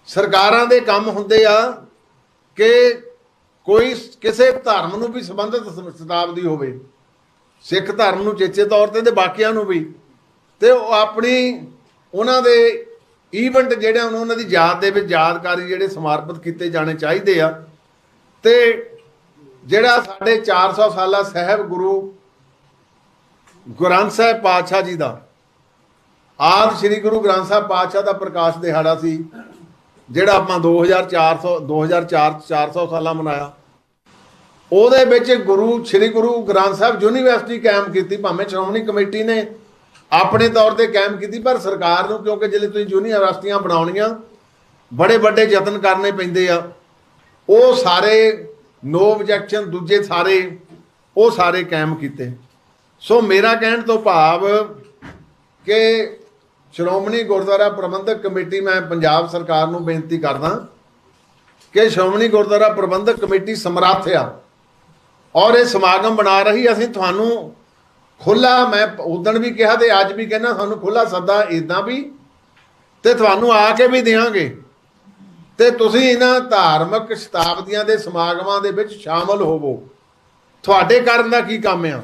ਸਰਕਾਰਾਂ ਦੇ ਕੰਮ ਹੁੰਦੇ ਆ ਕਿ ਕੋਈ ਕਿਸੇ ਧਰਮ ਨੂੰ ਵੀ ਸੰਬੰਧਿਤ ਸ਼ਤਾਬਦੀ ਹੋਵੇ। ਸਿੱਖ ਧਰਮ ਨੂੰ ਚੇਚੇ ਤੌਰ ਤੇ ਤੇ ਬਾਕੀਆਂ ਨੂੰ ਵੀ। ਤੇ ਉਹ ਆਪਣੀ ਉਹਨਾਂ ਦੇ ਈਵੈਂਟ ਜਿਹੜੇ ਹਨ ਉਹਨਾਂ ਦੀ ਯਾਦ ਦੇ ਵਿੱਚ ਯਾਦਕਾਰੀ ਜਿਹੜੇ ਸਮਰਪਿਤ ਕੀਤੇ ਜਾਣੇ ਚਾਹੀਦੇ ਆ। ਤੇ ਜਿਹੜਾ ਸਾਡੇ 400 ਸਾਲਾ ਸਾਹਿਬ ਗੁਰੂ ਗ੍ਰੰਥ ਸਾਹਿਬ ਪਾਤਸ਼ਾਹ ਜੀ ਦਾ, ਆਦ ਸ੍ਰੀ ਗੁਰੂ ਗ੍ਰੰਥ ਸਾਹਿਬ ਪਾਤਸ਼ਾਹ ਦਾ ਪ੍ਰਕਾਸ਼ ਦਿਹਾੜਾ ਸੀ, ਜਿਹੜਾ ਆਪਾਂ 2400 2004 400 ਸਾਲਾਂ ਮਨਾਇਆ। ਉਹਦੇ ਵਿੱਚ ਗੁਰੂ, ਸ੍ਰੀ ਗੁਰੂ ਗ੍ਰੰਥ ਸਾਹਿਬ ਯੂਨੀਵਰਸਿਟੀ ਕਾਇਮ ਕੀਤੀ, ਭਾਵੇਂ ਸ਼੍ਰੋਮਣੀ ਕਮੇਟੀ ਨੇ ਆਪਣੇ ਤੌਰ ਤੇ ਕਾਇਮ ਕੀਤੀ, ਪਰ ਸਰਕਾਰ ਨੂੰ ਕਿਉਂਕਿ ਜਿਹੜੇ ਤੁਸੀਂ ਯੂਨੀਵਰਸਿਟੀਆਂ ਬਣਾਉਣੀਆਂ, ਬੜੇ ਵੱਡੇ ਯਤਨ ਕਰਨੇ ਪੈਂਦੇ ਆ। ਉਹ ਸਾਰੇ ਨੋ ਆਬਜੈਕਸ਼ਨ ਦੂਜੇ ਸਾਰੇ, ਉਹ ਸਾਰੇ ਕਾਇਮ ਕੀਤੇ। ਸੋ ਮੇਰਾ ਕਹਿਣ ਤੋਂ ਭਾਵ ਕਿ ਸ਼੍ਰੋਮਣੀ ਗੁਰਦੁਆਰਾ ਪ੍ਰਬੰਧਕ ਕਮੇਟੀ, ਮੈਂ ਪੰਜਾਬ ਸਰਕਾਰ ਨੂੰ ਬੇਨਤੀ ਕਰਦਾ ਕਿ ਸ਼੍ਰੋਮਣੀ ਗੁਰਦੁਆਰਾ ਪ੍ਰਬੰਧਕ ਕਮੇਟੀ ਸਮਰੱਥ ਆ ਔਰ ਇਹ ਸਮਾਗਮ ਬਣਾ ਰਹੀ ਅਸੀਂ ਤੁਹਾਨੂੰ ਖੁੱਲਾ, ਮੈਂ ਉਦੋਂ ਵੀ ਕਿਹਾ ਤੇ ਅੱਜ ਵੀ ਕਹਿੰਦਾ, ਸਾਨੂੰ ਖੁੱਲਾ ਸੱਦਾ ਇਦਾਂ ਵੀ ਤੇ ਤੁਹਾਨੂੰ ਆ ਕੇ ਵੀ ਦੇਵਾਂਗੇ ਤੇ ਤੁਸੀਂ ਇਹਨਾਂ ਧਾਰਮਿਕ ਸ਼ਤਾਬਦੀਆਂ ਦੇ ਸਮਾਗਮਾਂ ਦੇ ਵਿੱਚ ਸ਼ਾਮਲ ਹੋਵੋ। ਤੁਹਾਡੇ ਕਰਨ ਦਾ ਕੀ ਕੰਮ ਆ?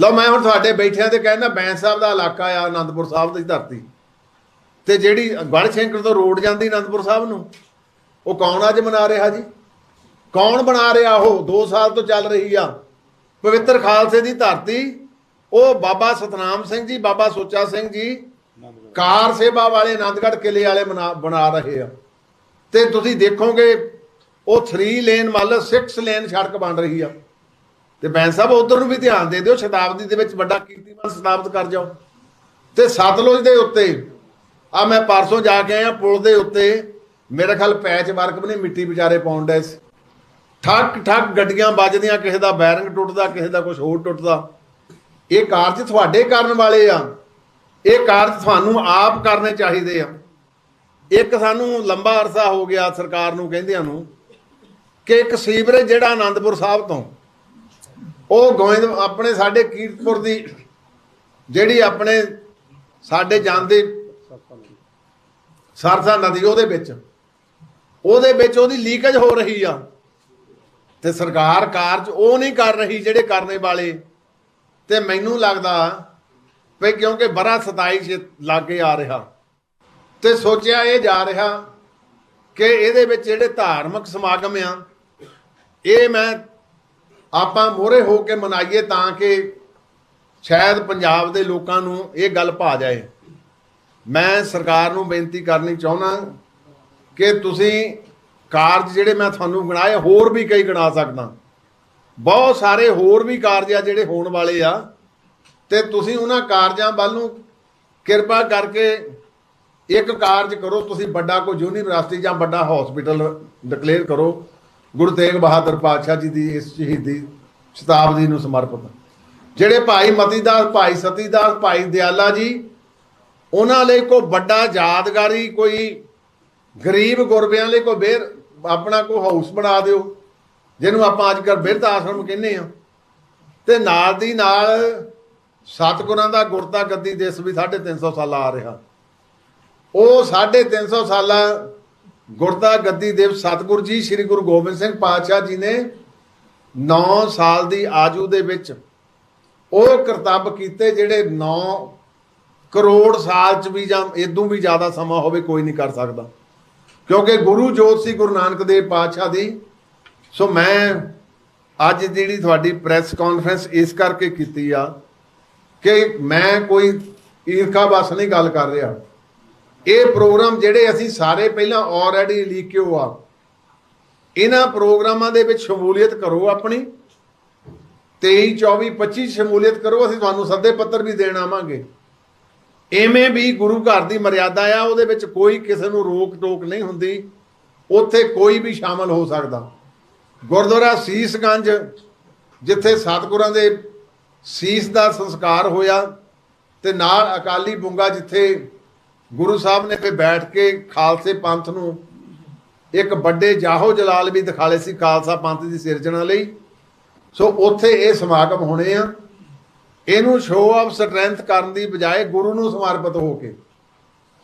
ਲਓ, ਮੈਂ ਹੁਣ ਤੁਹਾਡੇ ਬੈਠਿਆਂ ਤੇ ਕਹਿੰਦਾ, ਬੈਂਸ ਸਾਹਿਬ ਦਾ ਇਲਾਕਾ ਆ ਆਨੰਦਪੁਰ ਸਾਹਿਬ ਦੀ ਧਰਤੀ। ਤੇ ਜਿਹੜੀ ਗੜਸ਼ੰਕਰ ਤੋਂ ਰੋਡ ਜਾਂਦੀ ਆਨੰਦਪੁਰ ਸਾਹਿਬ ਨੂੰ, ਉਹ ਕੌਣ ਅੱਜ ਮਨਾ ਰਿਹਾ ਜੀ? ਕੌਣ ਬਣਾ ਰਿਹਾ ਉਹ? 2 ਸਾਲ ਤੋਂ ਚੱਲ ਰਹੀ ਆ। ਪਵਿੱਤਰ ਖਾਲਸੇ ਦੀ ਧਰਤੀ ਉਹ ਬਾਬਾ ਸਤਨਾਮ ਸਿੰਘ ਜੀ, ਬਾਬਾ ਸੁੱਚਾ ਸਿੰਘ ਜੀ, ਕਾਰ ਸੇਵਾ ਵਾਲੇ ਆਨੰਦਗੜ੍ਹ ਕਿਲੇ ਵਾਲੇ ਬਣਾ- ਰਹੇ ਆ। ਤੇ ਤੁਸੀਂ ਦੇਖੋਗੇ, ਉਹ 3 ਲੇਨ ਮੰਨ 6 ਲੇਨ ਸੜਕ ਬਣ ਰਹੀ ਆ। ਤੇ ਬੈਂਸ ਸਾਹਿਬ, ਉਧਰ ਨੂੰ ਵੀ ਧਿਆਨ ਦੇ ਦਿਓ, ਸ਼ਤਾਬਦੀ ਦੇ ਵਿੱਚ ਵੱਡਾ ਕੀਰਤੀਮਾਨ ਸਥਾਪਿਤ ਕਰ ਜਾਓ। ਤੇ ਸਤਲੁਜ ਦੇ ਉੱਤੇ, ਆ ਮੈਂ ਪਰਸੋਂ ਜਾ ਕੇ ਆਇਆ, ਪੁਲ ਦੇ ਉੱਤੇ, ਮੇਰੇ ਖਿਆਲ ਪੈਚ ਵਰਕ ਵੀ ਨਹੀਂ, ਮਿੱਟੀ ਵਿਚਾਰੇ ਪਾਉਣ ਡਏ ਸੀ। ਠੱਕ ਠੱਕ ਗੱਡੀਆਂ ਵੱਜਦੀਆਂ, ਕਿਸੇ ਦਾ ਬੈਰਿੰਗ ਟੁੱਟਦਾ, ਕਿਸੇ ਦਾ ਕੁਝ ਹੋਰ ਟੁੱਟਦਾ। ਇਹ ਕਾਰਜ ਤੁਹਾਡੇ ਕਰਨ ਵਾਲੇ ਆ। ਇਹ ਕਾਰਜ ਤੁਹਾਨੂੰ ਆਪ ਕਰਨੇ ਚਾਹੀਦੇ ਆ। ਇੱਕ ਸਾਨੂੰ ਲੰਬਾ ਅਰਸਾ ਹੋ ਗਿਆ ਸਰਕਾਰ ਨੂੰ ਕਹਿੰਦਿਆਂ ਨੂੰ ਕਿ ਇੱਕ ਸੀਵਰੇਜ ਜਿਹੜਾ ਆਨੰਦਪੁਰ ਸਾਹਿਬ ਤੋਂ, ਉਹ ਗੋਇੰਦ ਆਪਣੇ ਸਾਡੇ ਕੀਰਤਪੁਰ ਦੀ ਜਿਹੜੀ ਆਪਣੇ ਸਾਡੇ ਜਾਂਦੇ ਸਰਸਾ ਨਦੀ ਉਹਦੇ ਵਿੱਚ ਉਹਦੇ ਵਿੱਚ ਉਹਦੀ ਲੀਕੇਜ ਹੋ ਰਹੀ ਆ। ਤੇ ਸਰਕਾਰ ਕਾਰਜ ਉਹ ਨਹੀਂ ਕਰ ਰਹੀ ਜਿਹੜੇ ਕਰਨੇ ਵਾਲੇ। ਤੇ ਮੈਨੂੰ ਲੱਗਦਾ ਵੀ ਕਿਉਂਕਿ ਬੜਾ 27 ਚ ਲਾਗੇ ਆ ਰਿਹਾ ਤੇ ਸੋਚਿਆ ਇਹ ਜਾ ਰਿਹਾ ਕਿ ਇਹਦੇ ਵਿੱਚ ਜਿਹੜੇ ਧਾਰਮਿਕ ਸਮਾਗਮ ਆ, ਇਹ ਮੈਂ ਆਪਾਂ ਮੋਹਰੇ ਹੋ ਕੇ ਮਨਾਈਏ ਤਾਂ ਕਿ ਸ਼ਾਇਦ ਪੰਜਾਬ ਦੇ ਲੋਕਾਂ ਨੂੰ ਇਹ ਗੱਲ ਭਾ ਜਾਏ। ਮੈਂ ਸਰਕਾਰ ਨੂੰ ਬੇਨਤੀ ਕਰਨੀ ਚਾਹੁੰਦਾ ਕਿ ਤੁਸੀਂ ਕਾਰਜ ਜਿਹੜੇ ਮੈਂ ਤੁਹਾਨੂੰ ਗਿਣਾਏ ਹੋਰ ਵੀ ਕਈ ਗਿਣਾ ਸਕਦਾ। ਬਹੁਤ ਸਾਰੇ ਹੋਰ ਵੀ ਕਾਰਜ ਆ ਜਿਹੜੇ ਹੋਣ ਵਾਲੇ ਆ। ਤੇ ਤੁਸੀਂ ਉਹਨਾਂ ਕਾਰਜਾਂ ਵੱਲ ਨੂੰ ਕਿਰਪਾ ਕਰਕੇ ਇੱਕ ਕਾਰਜ ਕਰੋ। ਤੁਸੀਂ ਵੱਡਾ ਕੋਈ ਯੂਨੀਵਰਸਿਟੀ ਜਾਂ ਵੱਡਾ ਹਸਪੀਟਲ ਡਿਕਲੇਅਰ ਕਰੋ। ਗੁਰੂ ਤੇਗ ਬਹਾਦਰ ਪਾਤਸ਼ਾਹ ਜੀ ਦੀ ਇਸ ਸ਼ਹੀਦੀ ਸ਼ਤਾਬਦੀ ਨੂੰ ਸਮਰਪਿਤ। ਜਿਹੜੇ ਭਾਈ ਮਤੀਦਾਸ, ਭਾਈ ਸਤੀਦਾਸ, ਭਾਈ ਦਿਆਲਾ ਜੀ, ਉਹਨਾਂ ਲਈ ਕੋਈ ਵੱਡਾ ਯਾਦਗਾਰੀ, ਕੋਈ ਗਰੀਬ ਗੁਰਬਿਆਂ ਲਈ ਕੋਈ ਬੇਰ ਆਪਣਾ ਕੋਈ ਹਾਊਸ ਬਣਾ ਦਿਓ। ਜਿਹਨੂੰ ਆਪਾਂ ਅੱਜ ਕੱਲ੍ਹ ਬਿਰਧ ਆਸ਼ਰਮ ਕਹਿੰਦੇ ਆ ਤੇ ਨਾਲ ਦੀ ਨਾਲ ਸਤਿਗੁਰਾਂ ਦਾ ਗੁਰਤਾ ਗੱਦੀ ਦਿਸ ਵੀ 350 ਸਾਲ ਆ ਰਿਹਾ। ਉਹ 350 ਸਾਲਾਂ ਗੁਰਤਾ ਗੱਦੀ ਦਿਵਸ ਸਤਿਗੁਰ ਜੀ, ਸ੍ਰੀ ਗੁਰੂ ਗੋਬਿੰਦ ਸਿੰਘ ਪਾਤਸ਼ਾਹ ਜੀ ਨੇ 9 ਸਾਲ ਦੀ ਆਜੂ ਦੇ ਵਿੱਚ ਉਹ ਕਰਤੱਵ ਕੀਤੇ ਜਿਹੜੇ 9 ਕਰੋੜ ਸਾਲ ਚ ਵੀ ਜਾਂ ਇਦੋਂ ਵੀ ਜ਼ਿਆਦਾ ਸਮਾਂ ਹੋਵੇ ਕੋਈ ਨਹੀਂ ਕਰ ਸਕਦਾ। ਕਿਉਂਕਿ ਗੁਰੂ ਜੋਤ ਸੀ ਗੁਰੂ ਨਾਨਕ ਦੇਵ ਪਾਤਸ਼ਾਹ ਦੀ ਸੋ ਮੈਂ ਅੱਜ ਜਿਹੜੀ ਤੁਹਾਡੀ ਪ੍ਰੈਸ ਕਾਨਫਰੰਸ ਇਸ ਕਰਕੇ ਕੀਤੀ ਆ ਕਿ ਮੈਂ ਕੋਈ ਈਰਖਾ ਬਸ ਨਹੀਂ ਗੱਲ ਕਰ ਰਿਹਾ। ਇਹ ਪ੍ਰੋਗਰਾਮ ਜਿਹੜੇ ਅਸੀਂ ਸਾਰੇ ਪਹਿਲਾਂ ਆਲਰੇਡੀ ਲੀਕਿਓ ਆ? ਇਹਨਾਂ ਪ੍ਰੋਗਰਾਮਾਂ ਦੇ ਵਿੱਚ ਸ਼ਮੂਲੀਅਤ ਕਰੋ ਆਪਣੀ। 23 24 25 ਸ਼ਮੂਲੀਅਤ ਕਰੋ, ਅਸੀਂ ਤੁਹਾਨੂੰ ਸੱਦੇ ਪੱਤਰ ਵੀ ਦੇਣ ਆਵਾਂਗੇ। ਐਵੇਂ ਵੀ ਗੁਰੂ ਘਰ ਦੀ ਮਰਿਆਦਾ ਆ, ਉਹਦੇ ਵਿੱਚ ਕੋਈ ਕਿਸੇ ਨੂੰ ਰੋਕ ਟੋਕ ਨਹੀਂ ਹੁੰਦੀ। ਉੱਥੇ ਕੋਈ ਵੀ ਸ਼ਾਮਲ ਹੋ ਸਕਦਾ। ਗੁਰਦੁਆਰਾ ਸੀਸਗੰਜ, ਜਿੱਥੇ ਸਤਿਗੁਰਾਂ ਦੇ ਸੀਸ ਦਾ ਸੰਸਕਾਰ ਹੋਇਆ ਤੇ ਨਾਲ ਅਕਾਲੀ ਬੁੰਗਾ ਜਿੱਥੇ ਗੁਰੂ ਸਾਹਿਬ ਨੇ ਤੇ ਬੈਠ ਕੇ ਖਾਲਸੇ ਪੰਥ ਨੂੰ ਇੱਕ ਵੱਡੇ ਜਾਹੋ ਜਲਾਲ ਵੀ ਦਿਖਾਲੇ ਸੀ ਖਾਲਸਾ ਪੰਥ ਦੀ ਸਿਰਜਣਾ ਲਈ। ਸੋ ਉੱਥੇ ਇਹ ਸਮਾਗਮ ਹੋਣੇ ਆ। ਇਹਨੂੰ ਸ਼ੋਅ ਆਫ ਸਟਰੈਂਥ ਕਰਨ ਦੀ ਬਜਾਏ ਗੁਰੂ ਨੂੰ ਸਮਰਪਿਤ ਹੋ ਕੇ,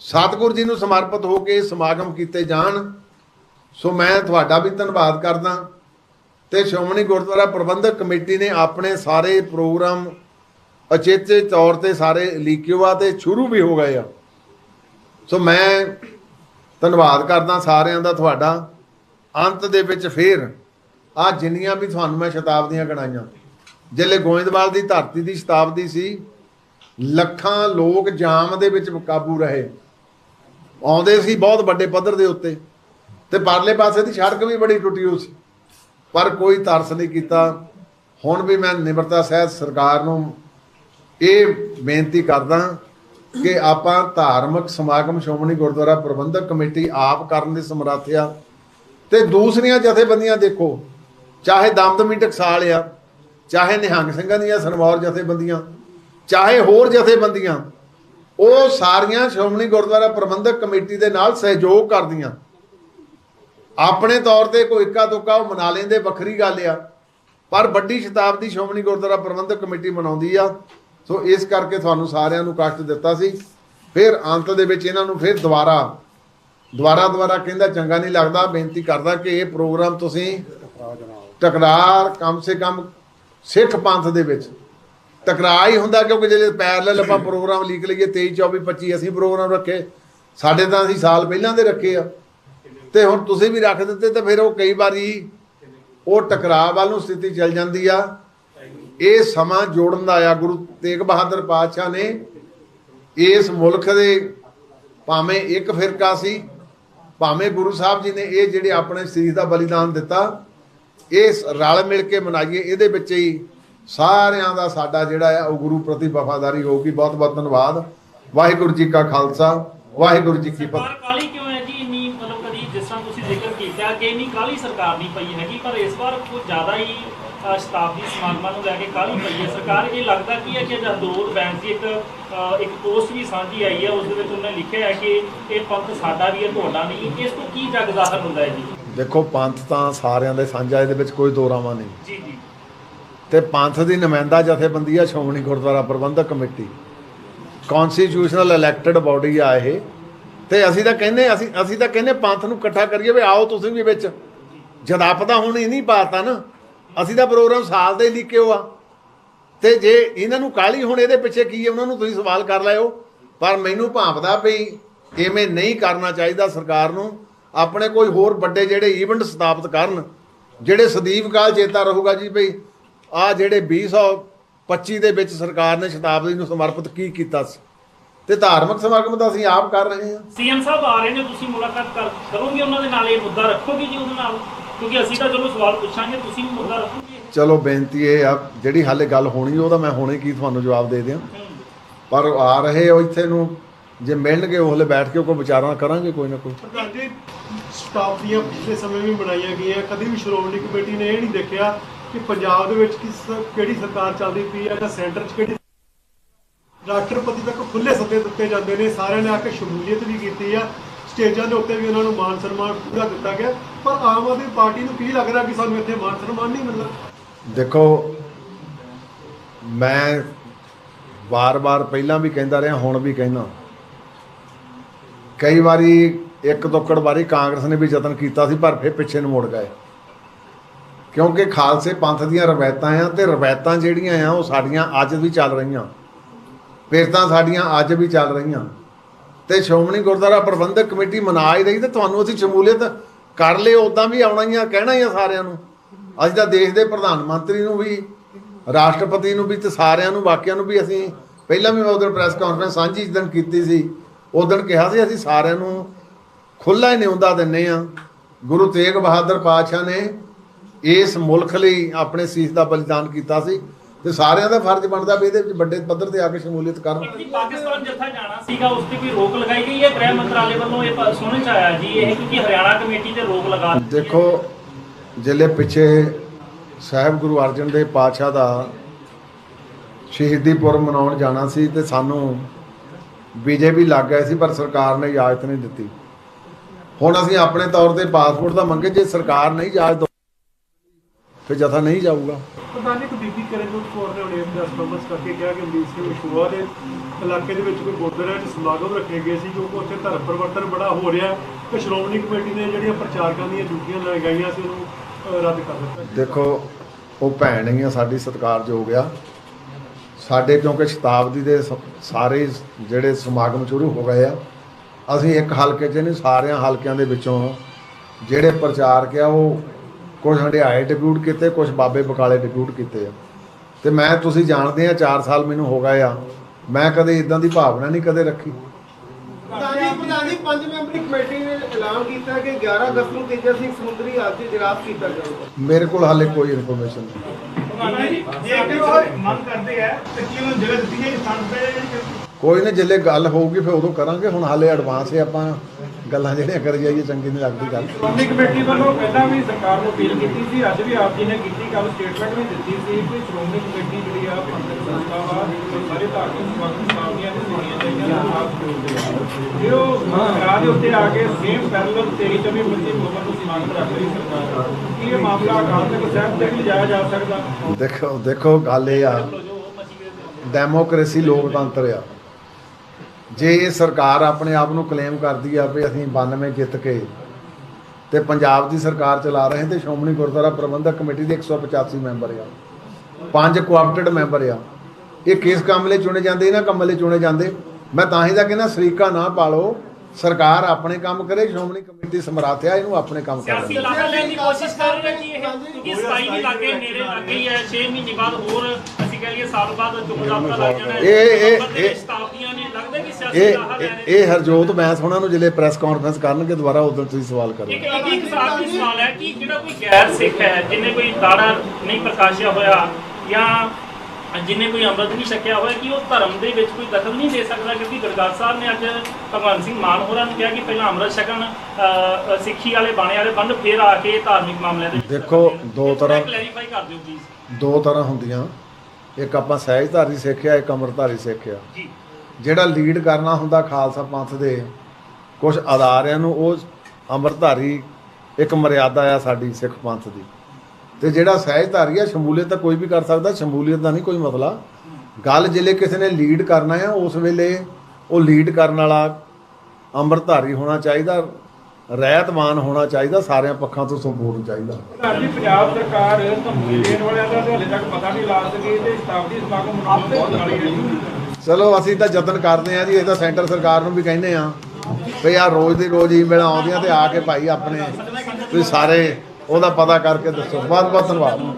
ਸਤਿਗੁਰੂ ਜੀ ਨੂੰ ਸਮਰਪਿਤ ਹੋ ਕੇ ਸਮਾਗਮ ਕੀਤੇ ਜਾਣ। ਸੋ ਮੈਂ ਤੁਹਾਡਾ ਵੀ ਧੰਨਵਾਦ ਕਰਦਾ। ਤੇ ਸ਼੍ਰੋਮਣੀ ਗੁਰਦੁਆਰਾ ਪ੍ਰਬੰਧਕ ਕਮੇਟੀ ਨੇ ਆਪਣੇ ਸਾਰੇ ਪ੍ਰੋਗਰਾਮ ਅਚੇਤੇ ਤੌਰ ਤੇ ਸਾਰੇ ਲੀਕਿਓ ਆ ਤੇ ਸ਼ੁਰੂ ਵੀ ਹੋ ਗਏ ਆ। ਸੋ ਮੈਂ ਧੰਨਵਾਦ ਕਰਦਾ ਸਾਰਿਆਂ ਦਾ ਤੁਹਾਡਾ। ਅੰਤ ਦੇ ਵਿੱਚ ਫੇਰ ਆ ਜਿੰਨੀਆਂ ਵੀ ਤੁਹਾਨੂੰ ਮੈਂ ਸ਼ਤਾਬਦੀਆਂ ਗਣਾਈਆਂ। ਜਿੱਲੇ ਗੋਇੰਦਵਾਲ ਦੀ ਧਰਤੀ ਦੀ ਸ਼ਤਾਬਦੀ ਸੀ। ਲੱਖਾਂ ਲੋਕ ਜਾਮ ਦੇ ਵਿੱਚ ਕਾਬੂ ਰਹੇ। ਆਉਂਦੇ ਸੀ ਬਹੁਤ ਵੱਡੇ ਪੱਧਰ ਦੇ ਉੱਤੇ। ਤੇ ਪਰਲੇ ਪਾਸੇ ਦੀ ਸੜਕ ਵੀ ਬੜੀ ਟੁੱਟੀ ਹੋਈ ਸੀ। ਪਰ ਕੋਈ ਤਰਸ ਨਹੀਂ ਕੀਤਾ। ਹੁਣ ਵੀ ਮੈਂ ਨਿਮਰਤਾ ਸਹਿਤ ਸਰਕਾਰ ਨੂੰ ਇਹ ਬੇਨਤੀ ਕਰਦਾ ਕਿ ਆਪਾਂ ਧਾਰਮਿਕ ਸਮਾਗਮ ਸ਼੍ਰੋਮਣੀ ਗੁਰਦੁਆਰਾ ਪ੍ਰਬੰਧਕ ਕਮੇਟੀ ਆਪ ਕਰਨ ਦੇ ਸਮਰੱਥ ਆ ਤੇ ਦੂਸਰੀਆਂ ਜਥੇਬੰਦੀਆਂ ਦੇਖੋ, ਚਾਹੇ ਦਮਦਮੀ ਟਕਸਾਲ ਆ, ਚਾਹੇ ਨਿਹੰਗ ਸਿੰਘਾਂ ਦੀਆਂ ਸਨਮੌਰ ਜਥੇਬੰਦੀਆਂ, ਚਾਹੇ ਹੋਰ ਜਥੇਬੰਦੀਆਂ, ਉਹ ਸਾਰੀਆਂ ਸ਼੍ਰੋਮਣੀ ਗੁਰਦੁਆਰਾ ਪ੍ਰਬੰਧਕ ਕਮੇਟੀ ਦੇ ਨਾਲ ਸਹਿਯੋਗ ਕਰਦੀਆਂ। ਆਪਣੇ ਤੌਰ ਤੇ ਕੋਈ ਇੱਕਾ ਦੁੱਕਾ ਉਹ ਮਨਾ ਲੈਂਦੇ, ਵੱਖਰੀ ਗੱਲ ਆ। ਪਰ ਵੱਡੀ ਸ਼ਤਾਬਦੀ ਸ਼੍ਰੋਮਣੀ ਗੁਰਦੁਆਰਾ ਪ੍ਰਬੰਧਕ ਕਮੇਟੀ ਮਨਾਉਂਦੀ ਆ। ਸੋ ਇਸ ਕਰਕੇ ਤੁਹਾਨੂੰ ਸਾਰਿਆਂ ਨੂੰ ਕਸ਼ਟ ਦਿੱਤਾ ਸੀ। ਫਿਰ ਅੰਤ ਦੇ ਵਿੱਚ ਇਹਨਾਂ ਨੂੰ ਫਿਰ ਦੁਬਾਰਾ ਦੁਬਾਰਾ ਦੁਬਾਰਾ ਕਹਿੰਦਾ, ਚੰਗਾ ਨਹੀਂ ਲੱਗਦਾ, ਬੇਨਤੀ ਕਰਦਾ ਕਿ ਇਹ ਪ੍ਰੋਗਰਾਮ ਤੁਸੀਂ ਟਕਰਾਰ ਕਮ ਸੇ ਕਮ ਸਿੱਖ ਪੰਥ ਦੇ ਵਿੱਚ। ਟਕਰਾਅ ਹੀ ਹੁੰਦਾ ਕਿਉਂਕਿ ਜਿਹੜੇ ਪੈਰਲਲ ਆਪਾਂ ਪ੍ਰੋਗਰਾਮ ਲੀਕ ਲਈਏ 23 24 25 ਅਸੀਂ ਪ੍ਰੋਗਰਾਮ ਰੱਖੇ। ਸਾਡੇ ਤਾਂ ਅਸੀਂ ਸਾਲ ਪਹਿਲਾਂ ਦੇ ਰੱਖੇ ਆ। ਤੇ ਹੁਣ ਤੁਸੀਂ ਵੀ ਰੱਖ ਦਿੱਤੇ ਤੇ ਫਿਰ ਉਹ ਕਈ ਵਾਰੀ ਉਹ ਟਕਰਾਅ ਵੱਲ ਨੂੰ ਸਥਿਤੀ ਚੱਲ ਜਾਂਦੀ ਆ। ਇਹ ਸਮਾਂ ਜੋੜਨ ਦਾ ਆ। ਗੁਰੂ ਤੇਗ ਬਹਾਦਰ ਪਾਤਸ਼ਾਹ ਨੇ ਇਸ ਮੁਲਕ ਦੇ ਭਾਵੇਂ ਇੱਕ ਫਿਰਕਾ ਸੀ, ਭਾਵੇਂ ਗੁਰੂ ਸਾਹਿਬ ਜੀ ਨੇ ਇਹ ਜਿਹੜੇ ਆਪਣੇ ਸਰੀਰ ਦਾ ਬਲੀਦਾਨ ਦਿੱਤਾ ਇਹ ਰਲ ਮਿਲ ਕੇ ਮਨਾਈਏ, ਇਹਦੇ ਵਿੱਚ ਹੀ ਸਾਰਿਆਂ ਦਾ ਸਾਡਾ ਜਿਹੜਾ ਆ, ਉਹ ਗੁਰੂ ਪ੍ਰਤੀ ਵਫਾਦਾਰੀ ਹੋਊਗੀ। ਬਹੁਤ ਬਹੁਤ ਧੰਨਵਾਦ। ਵਾਹਿਗੁਰੂ ਜੀ ਕਾ ਖਾਲਸਾ। ਵਾਹਿਗੁਰੂ ਜੀ ਕੀ ਫਤਿਹ। ਸਰਕਾਰ ਕਾਲੀ ਕਿਉਂ ਹੈ ਜੀ? ਇੰਨੀ ਮਤਲਬ ਕਦੀ ਜਿਸ ਤਰ੍ਹਾਂ ਤੁਸੀਂ ਜ਼ਿਕਰ ਕੀਤਾ ਕਿ ਇੰਨੀ ਕਾਲੀ ਸਰਕਾਰ ਨਹੀਂ ਪਈ ਹੈਗੀ ਪਰ ਇਸ ਵਾਰ ਕੁਝ ਜ਼ਿਆਦਾ ਹੀ ਸ਼ਤਾਬਦੀ ਸਮਾਗਮਾਂ ਨੂੰ ਲੈ ਕੇ ਕਾਲੀ ਪਈ ਹੈ। ਸਰਕਾਰ ਇਹ ਲੱਗਦਾ ਕੀ ਹੈ ਕਿ ਜਹਦੂਰ ਬੈਂਕ ਦੀ ਇੱਕ ਇੱਕ ਪੋਸਟ ਵੀ ਸਾਂਝੀ ਆਈ ਹੈ ਉਸ ਦੇ ਵਿੱਚ ਉਹਨੇ ਲਿਖਿਆ ਹੈ ਕਿ ਇਹ ਪੰਥ ਸਾਡਾ ਵੀ ਹੈ ਤੁਹਾਡਾ ਨਹੀਂ ਇਸ ਤੋਂ ਕੀ ਜਗ ਜ਼ਾਹਰ ਹੁੰਦਾ ਹੈ ਜੀ? ਦੇਖੋ ਪੰਥ ਤਾਂ ਸਾਰਿਆਂ ਦੇ ਸਾਂਝਾ ਇਹਦੇ ਵਿੱਚ ਕੋਈ ਦੋ ਰਾਵਾਂ ਨਹੀਂ। ਜੀ ਜੀ। ਤੇ ਪੰਥ ਦੀ ਨੁਮਾਇੰਦਾ ਜਥੇਬੰਦੀ ਆ Shiromani Gurdwara Prabandhak committee. Constitutional elected body ਆ ਇਹ। ਤੇ ਅਸੀਂ ਤਾਂ ਕਹਿੰਦੇ, ਅਸੀਂ ਅਸੀਂ ਤਾਂ ਕਹਿੰਦੇ ਪੰਥ ਨੂੰ ਇਕੱਠਾ ਕਰੀਏ ਵੀ ਆਓ ਤੁਸੀਂ ਵੀ ਵਿੱਚ। ਜਦ ਆਪਦਾ ਹੁਣ ਇਹ ਨਹੀਂ ਪਾਤਾ ਨਾ, ਅਸੀਂ ਤਾਂ ਪ੍ਰੋਗਰਾਮ ਸਾਲ ਦੇ ਲਿਖਿਓ ਆ ਤੇ ਜੇ ਇਹਨਾਂ ਨੂੰ ਕਾਲੀ ਹੁਣ ਇਹਦੇ ਪਿੱਛੇ ਕੀ ਹੈ, ਉਹਨਾਂ ਨੂੰ ਤੁਸੀਂ ਸਵਾਲ ਕਰ ਲਿਓ। ਪਰ ਮੈਨੂੰ ਭਾਵਦਾ ਵੀ ਇਵੇਂ ਨਹੀਂ ਕਰਨਾ ਚਾਹੀਦਾ ਸਰਕਾਰ ਨੂੰ, ਆਪਣੇ ਕੋਈ ਹੋਰ ਵੱਡੇ ਜਿਹੜੇ ਈਵੈਂਟ ਸਥਾਪਿਤ ਕਰਨ, ਜਿਹੜੇ ਸਦੀਵ ਕਾਲ ਚੇਤਾ ਰਹੂਗਾ ਜੀ ਭਈ ਆ ਜਿਹੜੇ 2025 ਦੇ ਵਿੱਚ ਸਰਕਾਰ ਨੇ ਸ਼ਤਾਬਦੀ ਨੂੰ ਸਮਰਪਿਤ ਕੀ ਕੀਤਾ ਸੀ? ਤੇ ਧਾਰਮਿਕ ਸਮਾਗਮ ਤਾਂ ਅਸੀਂ ਆਪ ਕਰ ਰਹੇ ਹਾਂ। ਸੀਐਮ ਸਾਹਿਬ ਆ ਰਹੇ ਨੇ ਤੁਸੀਂ ਮੁਲਾਕਾਤ ਕਰ ਕਰੋਗੇ ਉਹਨਾਂ ਦੇ ਨਾਲ ਇਹ ਮੁੱਦਾ ਰੱਖੋਗੇ ਜੀ ਉਹਦੇ ਨਾਲ? ਕਿਉਂਕਿ ਅਸੀਂ ਤਾਂ ਚਲੋ ਸਵਾਲ ਪੁੱਛਾਂਗੇ ਤੁਸੀਂ ਵੀ ਮੁੱਦਾ ਰੱਖੋਗੇ। ਚਲੋ ਬੇਨਤੀ ਇਹ ਆ ਜਿਹੜੀ ਹਾਲੇ ਗੱਲ ਹੋਣੀ ਉਹਦਾ ਮੈਂ ਹੁਣੇ ਕੀ ਤੁਹਾਨੂੰ ਜਵਾਬ ਦੇ ਦਿਆਂ। ਪਰ ਉਹ ਆ ਰਹੇ ਉਹ ਇੱਥੇ ਨੂੰ ਜੇ ਮਿਲਣਗੇ ਉਹ ਹਲੇ ਬੈਠ ਕੇ ਕੋਈ ਵਿਚਾਰਾਂ ਕਰਾਂਗੇ ਕੋਈ ਨਾ ਕੋਈ। ਪ੍ਰਧਾਨ ਜੀ ਸਟਾਫ ਦੀਆਂ ਪਿਛਲੇ ਸਮੇਂ ਵੀ ਬਣਾਈਆਂ ਗਈਆਂ ਕਦੀ ਵੀ ਸ਼੍ਰੋਮਣੀ ਕਮੇਟੀ ਨੇ ਇਹ ਨਹੀਂ ਦੇਖਿਆ ਕਿ ਪੰਜਾਬ ਦੇ ਵਿੱਚ ਕਿਸ ਕਿਹੜੀ ਸਰਕਾਰ ਚੱਲਦੀ ਪਈ ਹੈ ਜਾਂ ਸੈਂਟਰ 'ਚ ਕਿਹੜੀ ਰਾਸ਼ਟਰਪਤੀ ਤੱਕ ਖੁੱਲੇ ਸੱਦੇ ਦਿੱਤੇ ਜਾਂਦੇ ਨੇ, ਸਾਰਿਆਂ ਨੇ ਆ ਕੇ ਸ਼ਮੂਲੀਅਤ ਵੀ ਕੀਤੀ ਆ। ਸਟੇਜਾਂ ਦੇ ਉੱਤੇ ਵੀ ਉਹਨਾਂ ਨੂੰ ਮਾਨ ਸਨਮਾਨ ਪੂਰਾ ਦਿੱਤਾ ਗਿਆ। ਪਰ ਆਮ ਆਦਮੀ ਪਾਰਟੀ ਨੂੰ ਕੀ ਲੱਗ ਰਿਹਾ ਕਿ ਸਾਨੂੰ ਇੱਥੇ ਮਾਨ ਸਨਮਾਨ ਨਹੀਂ ਮਿਲਦਾ ਦੇਖੋ, ਮੈਂ ਵਾਰ-ਵਾਰ ਪਹਿਲਾਂ ਵੀ ਕਹਿੰਦਾ ਰਿਹਾ, ਹੁਣ ਵੀ ਕਹਿੰਦਾ। ਕਈ ਵਾਰੀ ਇੱਕ ਦੁੱਕੜ ਵਾਰੀ ਕਾਂਗਰਸ ਨੇ ਵੀ ਯਤਨ ਕੀਤਾ ਸੀ, ਪਰ ਫਿਰ ਪਿੱਛੇ ਨੂੰ ਮੁੜ ਗਏ। ਕਿਉਂਕਿ ਖਾਲਸੇ ਪੰਥ ਦੀਆਂ ਰਵਾਇਤਾਂ ਆ ਤੇ ਰਵਾਇਤਾਂ ਜਿਹੜੀਆਂ ਆ ਉਹ ਸਾਡੀਆਂ ਅੱਜ ਵੀ ਚੱਲ ਰਹੀਆਂ। ਫਿਰ ਤਾਂ ਸਾਡੀਆਂ ਅੱਜ ਵੀ ਚੱਲ ਰਹੀਆਂ। ਤੇ ਸ਼੍ਰੋਮਣੀ ਗੁਰਦੁਆਰਾ ਪ੍ਰਬੰਧਕ ਕਮੇਟੀ ਮਨਾ ਹੀ ਰਹੀ ਤੇ ਤੁਹਾਨੂੰ ਅਸੀਂ ਸ਼ਮੂਲੀਅਤ ਕਰ ਲਿਓ ਉਦਾਂ ਵੀ ਆਉਣਾ ਹੀ ਆ, ਕਹਿਣਾ ਹੀ ਆ ਸਾਰਿਆਂ ਨੂੰ। ਅੱਜ ਦਾ ਦੇਸ਼ ਦੇ ਪ੍ਰਧਾਨ ਮੰਤਰੀ ਨੂੰ ਵੀ, ਰਾਸ਼ਟਰਪਤੀ ਨੂੰ ਵੀ ਤੇ ਸਾਰਿਆਂ ਨੂੰ, ਬਾਕੀਆਂ ਨੂੰ ਵੀ ਅਸੀਂ ਪਹਿਲਾਂ ਵੀ ਮੈਂ ਉਦੋਂ ਪ੍ਰੈਸ ਕਾਨਫਰੰਸ ਸਾਂਝੀ ਜਿਸ ਦਿਨ ਕੀਤੀ ਸੀ ਉਦੋਂ ਕਿਹਾ ਸੀ ਅਸੀਂ ਸਾਰਿਆਂ ਨੂੰ ਖੁੱਲਾ ਹੀ ਨਿਉਂਦਾ ਦਿੰਨੇ ਆ ਗੁਰੂ ਤੇਗ ਬਹਾਦਰ ਪਾਤਸ਼ਾਹ ਨੇ ਇਸ ਮੁਲਕ ਲਈ ਆਪਣੇ ਸੀਸ ਦਾ ਬਲੀਦਾਨ ਕੀਤਾ ਸੀ ਤੇ ਸਾਰਿਆਂ ਦਾ ਫਰਜ਼ ਬਣਦਾ ਵੀ ਇਹਦੇ ਵਿੱਚ ਵੱਡੇ ਪੱਧਰ ਤੇ ਆ ਕੇ ਸ਼ਮੂਲੀਅਤ ਕਰਨ। ਜੀ ਪਾਕਿਸਤਾਨ ਜੱਥਾ ਜਾਣਾ ਸੀਗਾ ਉਸ ਤੇ ਕੋਈ ਰੋਕ ਲਗਾਈ ਗਈ ਹੈ? ਗ੍ਰਹਿ ਮੰਤਰਾਲੇ ਵੱਲੋਂ ਇਹ ਪ- ਸੁਣਨ ਚ ਆਇਆ ਜੀ ਇਹ ਕਿਉਂਕਿ ਹਰਿਆਣਾ ਕਮੇਟੀ ਤੇ ਰੋਕ ਲਗਾ ਦਿੱਤੀ ਹੈ। ਦੇਖੋ ਜ਼ਿਲ੍ਹੇ ਪਿੱਛੇ ਸਾਹਿਬ ਗੁਰੂ ਅਰਜਨ ਦੇਵ ਪਾਤਸ਼ਾਹ ਦਾ ਸ਼ਹੀਦੀ ਪੁਰਬ ਮਨਾਉਣ ਜਾਣਾ ਸੀ ਤੇ ਸਾਨੂੰ ਵੀ ਲੱਗ ਗਏ ਸੀ ਪਰ ਸਰਕਾਰ ਨੇ ਇਜਾਜ਼ਤ ਨਹੀਂ ਦਿੱਤੀ। ਹੁਣ ਅਸੀਂ ਆਪਣੇ ਤੌਰ ਤੇ ਪਾਸਪੋਰਟ ਤਾਂ ਮੰਗੇ ਜੇ ਸਰਕਾਰ ਨਹੀਂ ਇਜਾਜ਼ਤ ਦੋ ਫਿਰ ਜਥਾ ਨਹੀਂ ਜਾਊਗਾ। ਪ੍ਰਧਾਨ ਜੀ ਇੱਕ ਬੀਬੀ ਕਰਨਜੋਤ ਕੌਰ ਨੇ ਹੁਣੇ ਪ੍ਰੈਸ ਕਾਨਫਰੰਸ ਕਰਕੇ ਕਿਹਾ ਕਿ ਅਮਰੀਕ ਸਿੰਘ ਮਸ਼ਹੂਰਾ ਦੇ ਇਲਾਕੇ ਦੇ ਵਿੱਚ ਕੋਈ ਗੁਰਦੁਆਰੇ 'ਚ ਸਮਾਗਮ ਰੱਖੇ ਗਏ ਸੀ ਕਿਉਂਕਿ ਉੱਥੇ ਧਰਮ ਪਰਿਵਰਤਨ ਬੜਾ ਹੋ ਰਿਹਾ ਤੇ ਸ਼੍ਰੋਮਣੀ ਕਮੇਟੀ ਨੇ ਜਿਹੜੀਆਂ ਪ੍ਰਚਾਰਕਾਂ ਦੀਆਂ ਡਿਊਟੀਆਂ ਲਗਾਈਆਂ ਸੀ ਉਹਨੂੰ ਅਹ, ਰੱਦ ਕਰ ਦਿੱਤਾ। ਦੇਖੋ ਉਹ ਭੈਣ ਹੀ ਆ ਸਾਡੀ ਸਤਿਕਾਰਯੋਗ ਆ। ਸਾਡੇ ਕਿਉਂਕਿ ਸ਼ਤਾਬਦੀ ਦੇ ਸਾਰੇ ਜਿਹੜੇ ਸਮਾਗਮ ਸ਼ੁਰੂ ਹੋ ਗਏ ਆ ਅਸੀਂ ਇੱਕ ਹਲਕੇ 'ਚ ਨਹੀਂ ਸਾਰਿਆਂ ਹਲਕਿਆਂ ਦੇ ਵਿੱਚੋਂ ਜਿਹੜੇ ਪ੍ਰਚਾਰਕ ਆ ਉਹ ਕੁਝ ਹੰਡਿਆਏ ਡਿਪਿਊਟ ਕੀਤੇ ਕੁਝ ਬਾਬੇ ਬਕਾਲੇ ਡਿਪਿਊਟ ਕੀਤੇ ਆ। ਤੇ ਮੈਂ ਤੁਸੀਂ ਜਾਣਦੇ ਆ 4 ਸਾਲ ਮੈਨੂੰ ਹੋ ਗਏ ਆ। ਮੈਂ ਕਦੇ ਇਦਾਂ ਦੀ ਭਾਵਨਾ ਨਹੀਂ ਕਦੇ ਰੱਖੀ। ਪ੍ਰਧਾਨ ਜੀ ਪ੍ਰਧਾਨ ਜੀ ਪੰਜ ਮੈਂਬਰੀ ਕਮੇਟੀ ਨੇ ਐਲਾਨ ਕੀਤਾ ਕਿ 11 ਅਗਸਤ ਨੂੰ ਤੇਜਾ ਸਿੰਘ ਸਮੁੰਦਰੀ ਹਾਦਸੇ ਜਰਾਬ ਕੀਤਾ ਜਾਊਗਾ। ਮੇਰੇ ਕੋਲ ਹਾਲੇ ਕੋਈ ਇਨਫੋਰਮੇਸ਼ਨ ਨਹੀਂ। ਜੇ ਕਿ ਉਹ ਮੰਗ ਕਰਦੇ ਆ ਤੇ ਕੀ ਉਹਨੂੰ ਜਗ੍ਹਾ ਦਿੱਤੀ ਹੈ ਸੰਤ ਦੇ ਕੋਈ ਨਾ ਜਿੱਲੇ ਗੱਲ ਹੋਊਗੀ ਫਿਰ ਉਦੋਂ ਕਰਾਂਗੇ। ਹੁਣ ਹਾਲੇ ਐਡਵਾਂਸ ਹੈ ਆਪਾਂ ਗੱਲਾਂ ਜਿਹੜੀਆਂ ਕਰੀ ਜਾਈਏ ਚੰਗੀ ਨਹੀਂ ਲੱਗਦੀ ਗੱਲ। ਸ਼੍ਰੋਮਣੀ ਕਮੇਟੀ ਵੱਲੋਂ ਪਹਿਲਾਂ ਵੀ ਸਰਕਾਰ ਨੂੰ ਅਪੀਲ ਕੀਤੀ ਸੀ ਅੱਜ ਵੀ ਆਪ ਜੀ ਨੇ ਕੀਤੀ ਕੱਲ ਸਟੇਟਮੈਂਟ ਵੀ ਦਿੱਤੀ ਸੀ ਕਿ ਸ਼੍ਰੋਮਣੀ ਕਮੇਟੀ ਜਿਹੜੀ ਆ ਪੰਥਕ ਸੰਸਥਾ ਵਾ ਸਾਰੇ ਧਾਰਮਿਕ ਸਮਾਗਮ ਸਾਹਮਣੇ ਤੇ ਹੋਣੀਆਂ ਚਾਹੀਦੀਆਂ ਨੇ ਆਪ ਜੋੜਦੇ ਜੇ ਉਹ ਦੇ ਉੱਤੇ ਆ ਕੇ ਸੇਮ ਪੈਰਲਲ 23 24 25 ਮੁਕੰਮਲ ਨੂੰ ਸਮਾਗਮ ਰੱਖ ਰਹੀ ਸਰਕਾਰ ਕੀ ਇਹ ਮਾਮਲਾ ਅਕਾਲ ਤੱਕ ਸਹਿਬ ਤੱਕ ਲਿਜਾਇਆ ਜਾ ਸਕਦਾ? ਦੇਖੋ ਦੇਖੋ ਗੱਲ ਇਹ ਆ। ਡੈਮੋਕ੍ਰੇਸੀ ਲੋਕਤੰਤਰ ਆ। ਜੇ ਇਹ ਸਰਕਾਰ ਆਪਣੇ ਆਪ ਨੂੰ ਕਲੇਮ ਕਰਦੀ ਆ ਵੀ ਅਸੀਂ 92 ਜਿੱਤ ਕੇ ਤੇ ਪੰਜਾਬ ਦੀ ਸਰਕਾਰ ਚਲਾ ਰਹੇ ਤੇ ਸ਼੍ਰੋਮਣੀ ਗੁਰਦੁਆਰਾ ਪ੍ਰਬੰਧਕ ਕਮੇਟੀ ਦੇ 185 ਮੈਂਬਰ ਆ, ਪੰਜ ਕੋਆਪਟਡ ਮੈਂਬਰ ਆ, ਇਹ ਕਿਸ ਕੰਮ ਲਈ ਚੁਣੇ ਜਾਂਦੇ, ਇਹਨਾਂ ਕੰਮ ਲਈ ਚੁਣੇ ਜਾਂਦੇ? ਮੈਂ ਤਾਂ ਹੀ ਦਾ ਕਹਿੰਦਾ ਸਰੀਕਾ ਨਾ ਪਾਲੋ, ਸਰਕਾਰ ਆਪਣੇ ਕੰਮ ਕਰੇ, ਸ਼੍ਰੋਮਣੀ ਕਮੇਟੀ ਸਮਰੱਥ ਆ, ਇਹਨੂੰ ਆਪਣੇ ਕੰਮ ਸਿਆਸੀ ਲਾਹਾ ਲੈਣ ਦੀ ਕੋਸ਼ਿਸ਼ ਕਰ ਰਹੇ ਨੇ ਇਹ, ਕਿਉਂਕਿ 27 ਵੀ ਲੱਗੇ, ਨੇੜੇ ਲੱਗ ਗਈ ਹੈ 6 ਮਹੀਨੇ ਬਾਅਦ ਹੋਰ ਕਹ ਲਈਏ ਸਾਲ ਬਾਅਦ ਚੁੱਪ ਜਾਪਦਾ ਲੱਗ ਜਾਣਾ। ਹੈ ਇਹ- ਇਹ- ਨਵੰਬਰ ਦੇ ਵਿੱਚ ਇਹ- ਸ਼ਤਾਬਦੀਆਂ ਨੇ ਲੱਗਦਾ ਕਿ ਸਿਆਸੀ ਸਿਆਸੀ ਇਹ ਲਾਹਾ ਲੈ ਇਹ- ਰਹੇ ਇਹ ਹਰਜੋਤ ਬੈਂਸ ਉਹਨਾਂ ਨੂੰ ਜਿਹੜੇ ਪ੍ਰੈਸ ਕਾਨਫਰੰਸ ਕਰਨਗੇ ਦੁਬਾਰਾ ਉਦੋਂ ਤੁਸੀਂ ਸਵਾਲ ਕਰੋ। ਇੱਕ ਇੱਕ ਇੱਕ ਸਵਾਲ ਵੀ ਸਵਾਲ ਹੈ ਕਿ ਜਿਹੜਾ ਕੋਈ ਗੈਰ ਸਿੱਖ ਹੈ ਜਿਹਨੇ ਕੋਈ ਦਾੜਾ ਨਹੀਂ ਪ੍ਰਕਾਸ਼ਿਆ ਹੋਇਆ ਜਾਂ ਜਿਹਨੇ ਕੋਈ ਅੰਮ੍ਰਿਤ ਨਹੀਂ ਛਕਿਆ ਹੋਇਆ ਕਿ ਉਹ ਧਰਮ ਦੇ ਵਿੱਚ ਕੋਈ ਦਖਲ ਨਹੀਂ ਦੇ ਸਕਦਾ? ਕਿਉਂਕਿ ਗੁਰਦਾਸ ਸਾਹਿਬ ਨੇ ਅੱਜ ਭਗਵੰਤ ਸਿੰਘ ਮਾਨ ਹੋਰਾਂ ਨੂੰ ਕਿਹਾ ਕਿ ਪਹਿਲਾਂ ਅੰਮ੍ਰਿਤ ਛਕਣ ਅ, ਅ, ਸਿੱਖੀ ਵਾਲੇ ਬਾਣੇ ਵਾਲੇ ਬੰਨ ਫੇਰ ਆ ਕੇ ਧਾਰਮਿਕ ਮਾਮਲਿਆਂ ਦੇ ਵਿੱਚ ਦੇਖੋ, ਦੋ ਤਰ੍ਹਾਂ- ਕਲੈਰੀਫਾਈ ਕਰ ਦਿਓ ਪਲੀਜ਼ ਦੋ ਤਰ੍ਹਾਂ ਹੁੰਦੀਆਂ। ਇੱਕ ਆਪਾਂ ਸਹਿਜਧਾਰੀ ਸਿੱਖਿਆ ਇੱਕ ਅੰਮ੍ਰਿਤਧਾਰੀ ਸਿੱਖਿਆ। ਜੀ। ਜਿਹੜਾ ਲੀਡ ਕਰਨਾ ਹੁੰਦਾ ਖਾਲਸਾ ਪੰਥ ਦੇ ਕੁਝ ਅਦਾਰਿਆਂ ਨੂੰ ਉਹ ਅੰਮ੍ਰਿਤਧਾਰੀ ਇੱਕ ਮਰਿਆਦਾ ਆ ਸਾਡੀ ਸਿੱਖ ਪੰਥ ਦੀ। ਤੇ ਜਿਹੜਾ ਸਹਿਜਧਾਰੀ ਆ ਸ਼ਮੂਲੀਅਤ ਤਾਂ ਕੋਈ ਵੀ ਕਰ ਸਕਦਾ ਸ਼ਮੂਲੀਅਤ ਦਾ ਨਹੀਂ ਕੋਈ ਮਸਲਾ ਗੱਲ ਜਿਲੇ ਕਿਸੇ ਨੇ ਲੀਡ ਕਰਨਾ ਆ ਉਸ ਵੇਲੇ ਉਹ ਲੀਡ ਕਰਨ ਵਾਲਾ ਅੰਮ੍ਰਿਤਧਾਰੀ ਹੋਣਾ ਚਾਹੀਦਾ। ਰਹਿਤਮਾਨ ਹੋਣਾ ਚਾਹੀਦਾ ਸਾਰਿਆਂ ਪੱਖਾਂ ਤੋਂ ਸੰਪੂਰਨ ਚਾਹੀਦਾ। ਅੱਜ ਪੰਜਾਬ ਸਰਕਾਰ ਦੇਣ ਵਾਲਿਆਂ ਦਾ ਤਾਂ ਹਲੇ ਤੱਕ ਪਤਾ ਨਹੀਂ ਲਾ ਸਕੀ ਤੇ ਸ਼ਤਾਬਦੀ ਸਮਾਗਮ ਮਨਾਉਣ ਬਹੁਤ ਵਾਲੀ ਹੈ। ਜੀ ਚਲੋ ਅਸੀਂ ਤਾਂ ਯਤਨ ਕਰਦੇ ਆ ਜੀ ਇਹ ਤਾਂ ਸੈਂਟਰ ਸਰਕਾਰ ਨੂੰ ਵੀ ਕਹਿੰਦੇ ਆ ਵੀ ਆ ਰੋਜ਼ ਦੀ ਰੋਜ਼ ਈਮੇਲ ਆਉਂਦੀਆਂ ਤੇ ਆ ਕੇ ਭਾਈ ਆਪਣੇ ਤੁਸੀਂ ਸਾਰੇ ਉਹਦਾ ਪਤਾ ਕਰਕੇ ਦੱਸੋ। ਬਹੁਤ ਬਹੁਤ ਧੰਨਵਾਦ।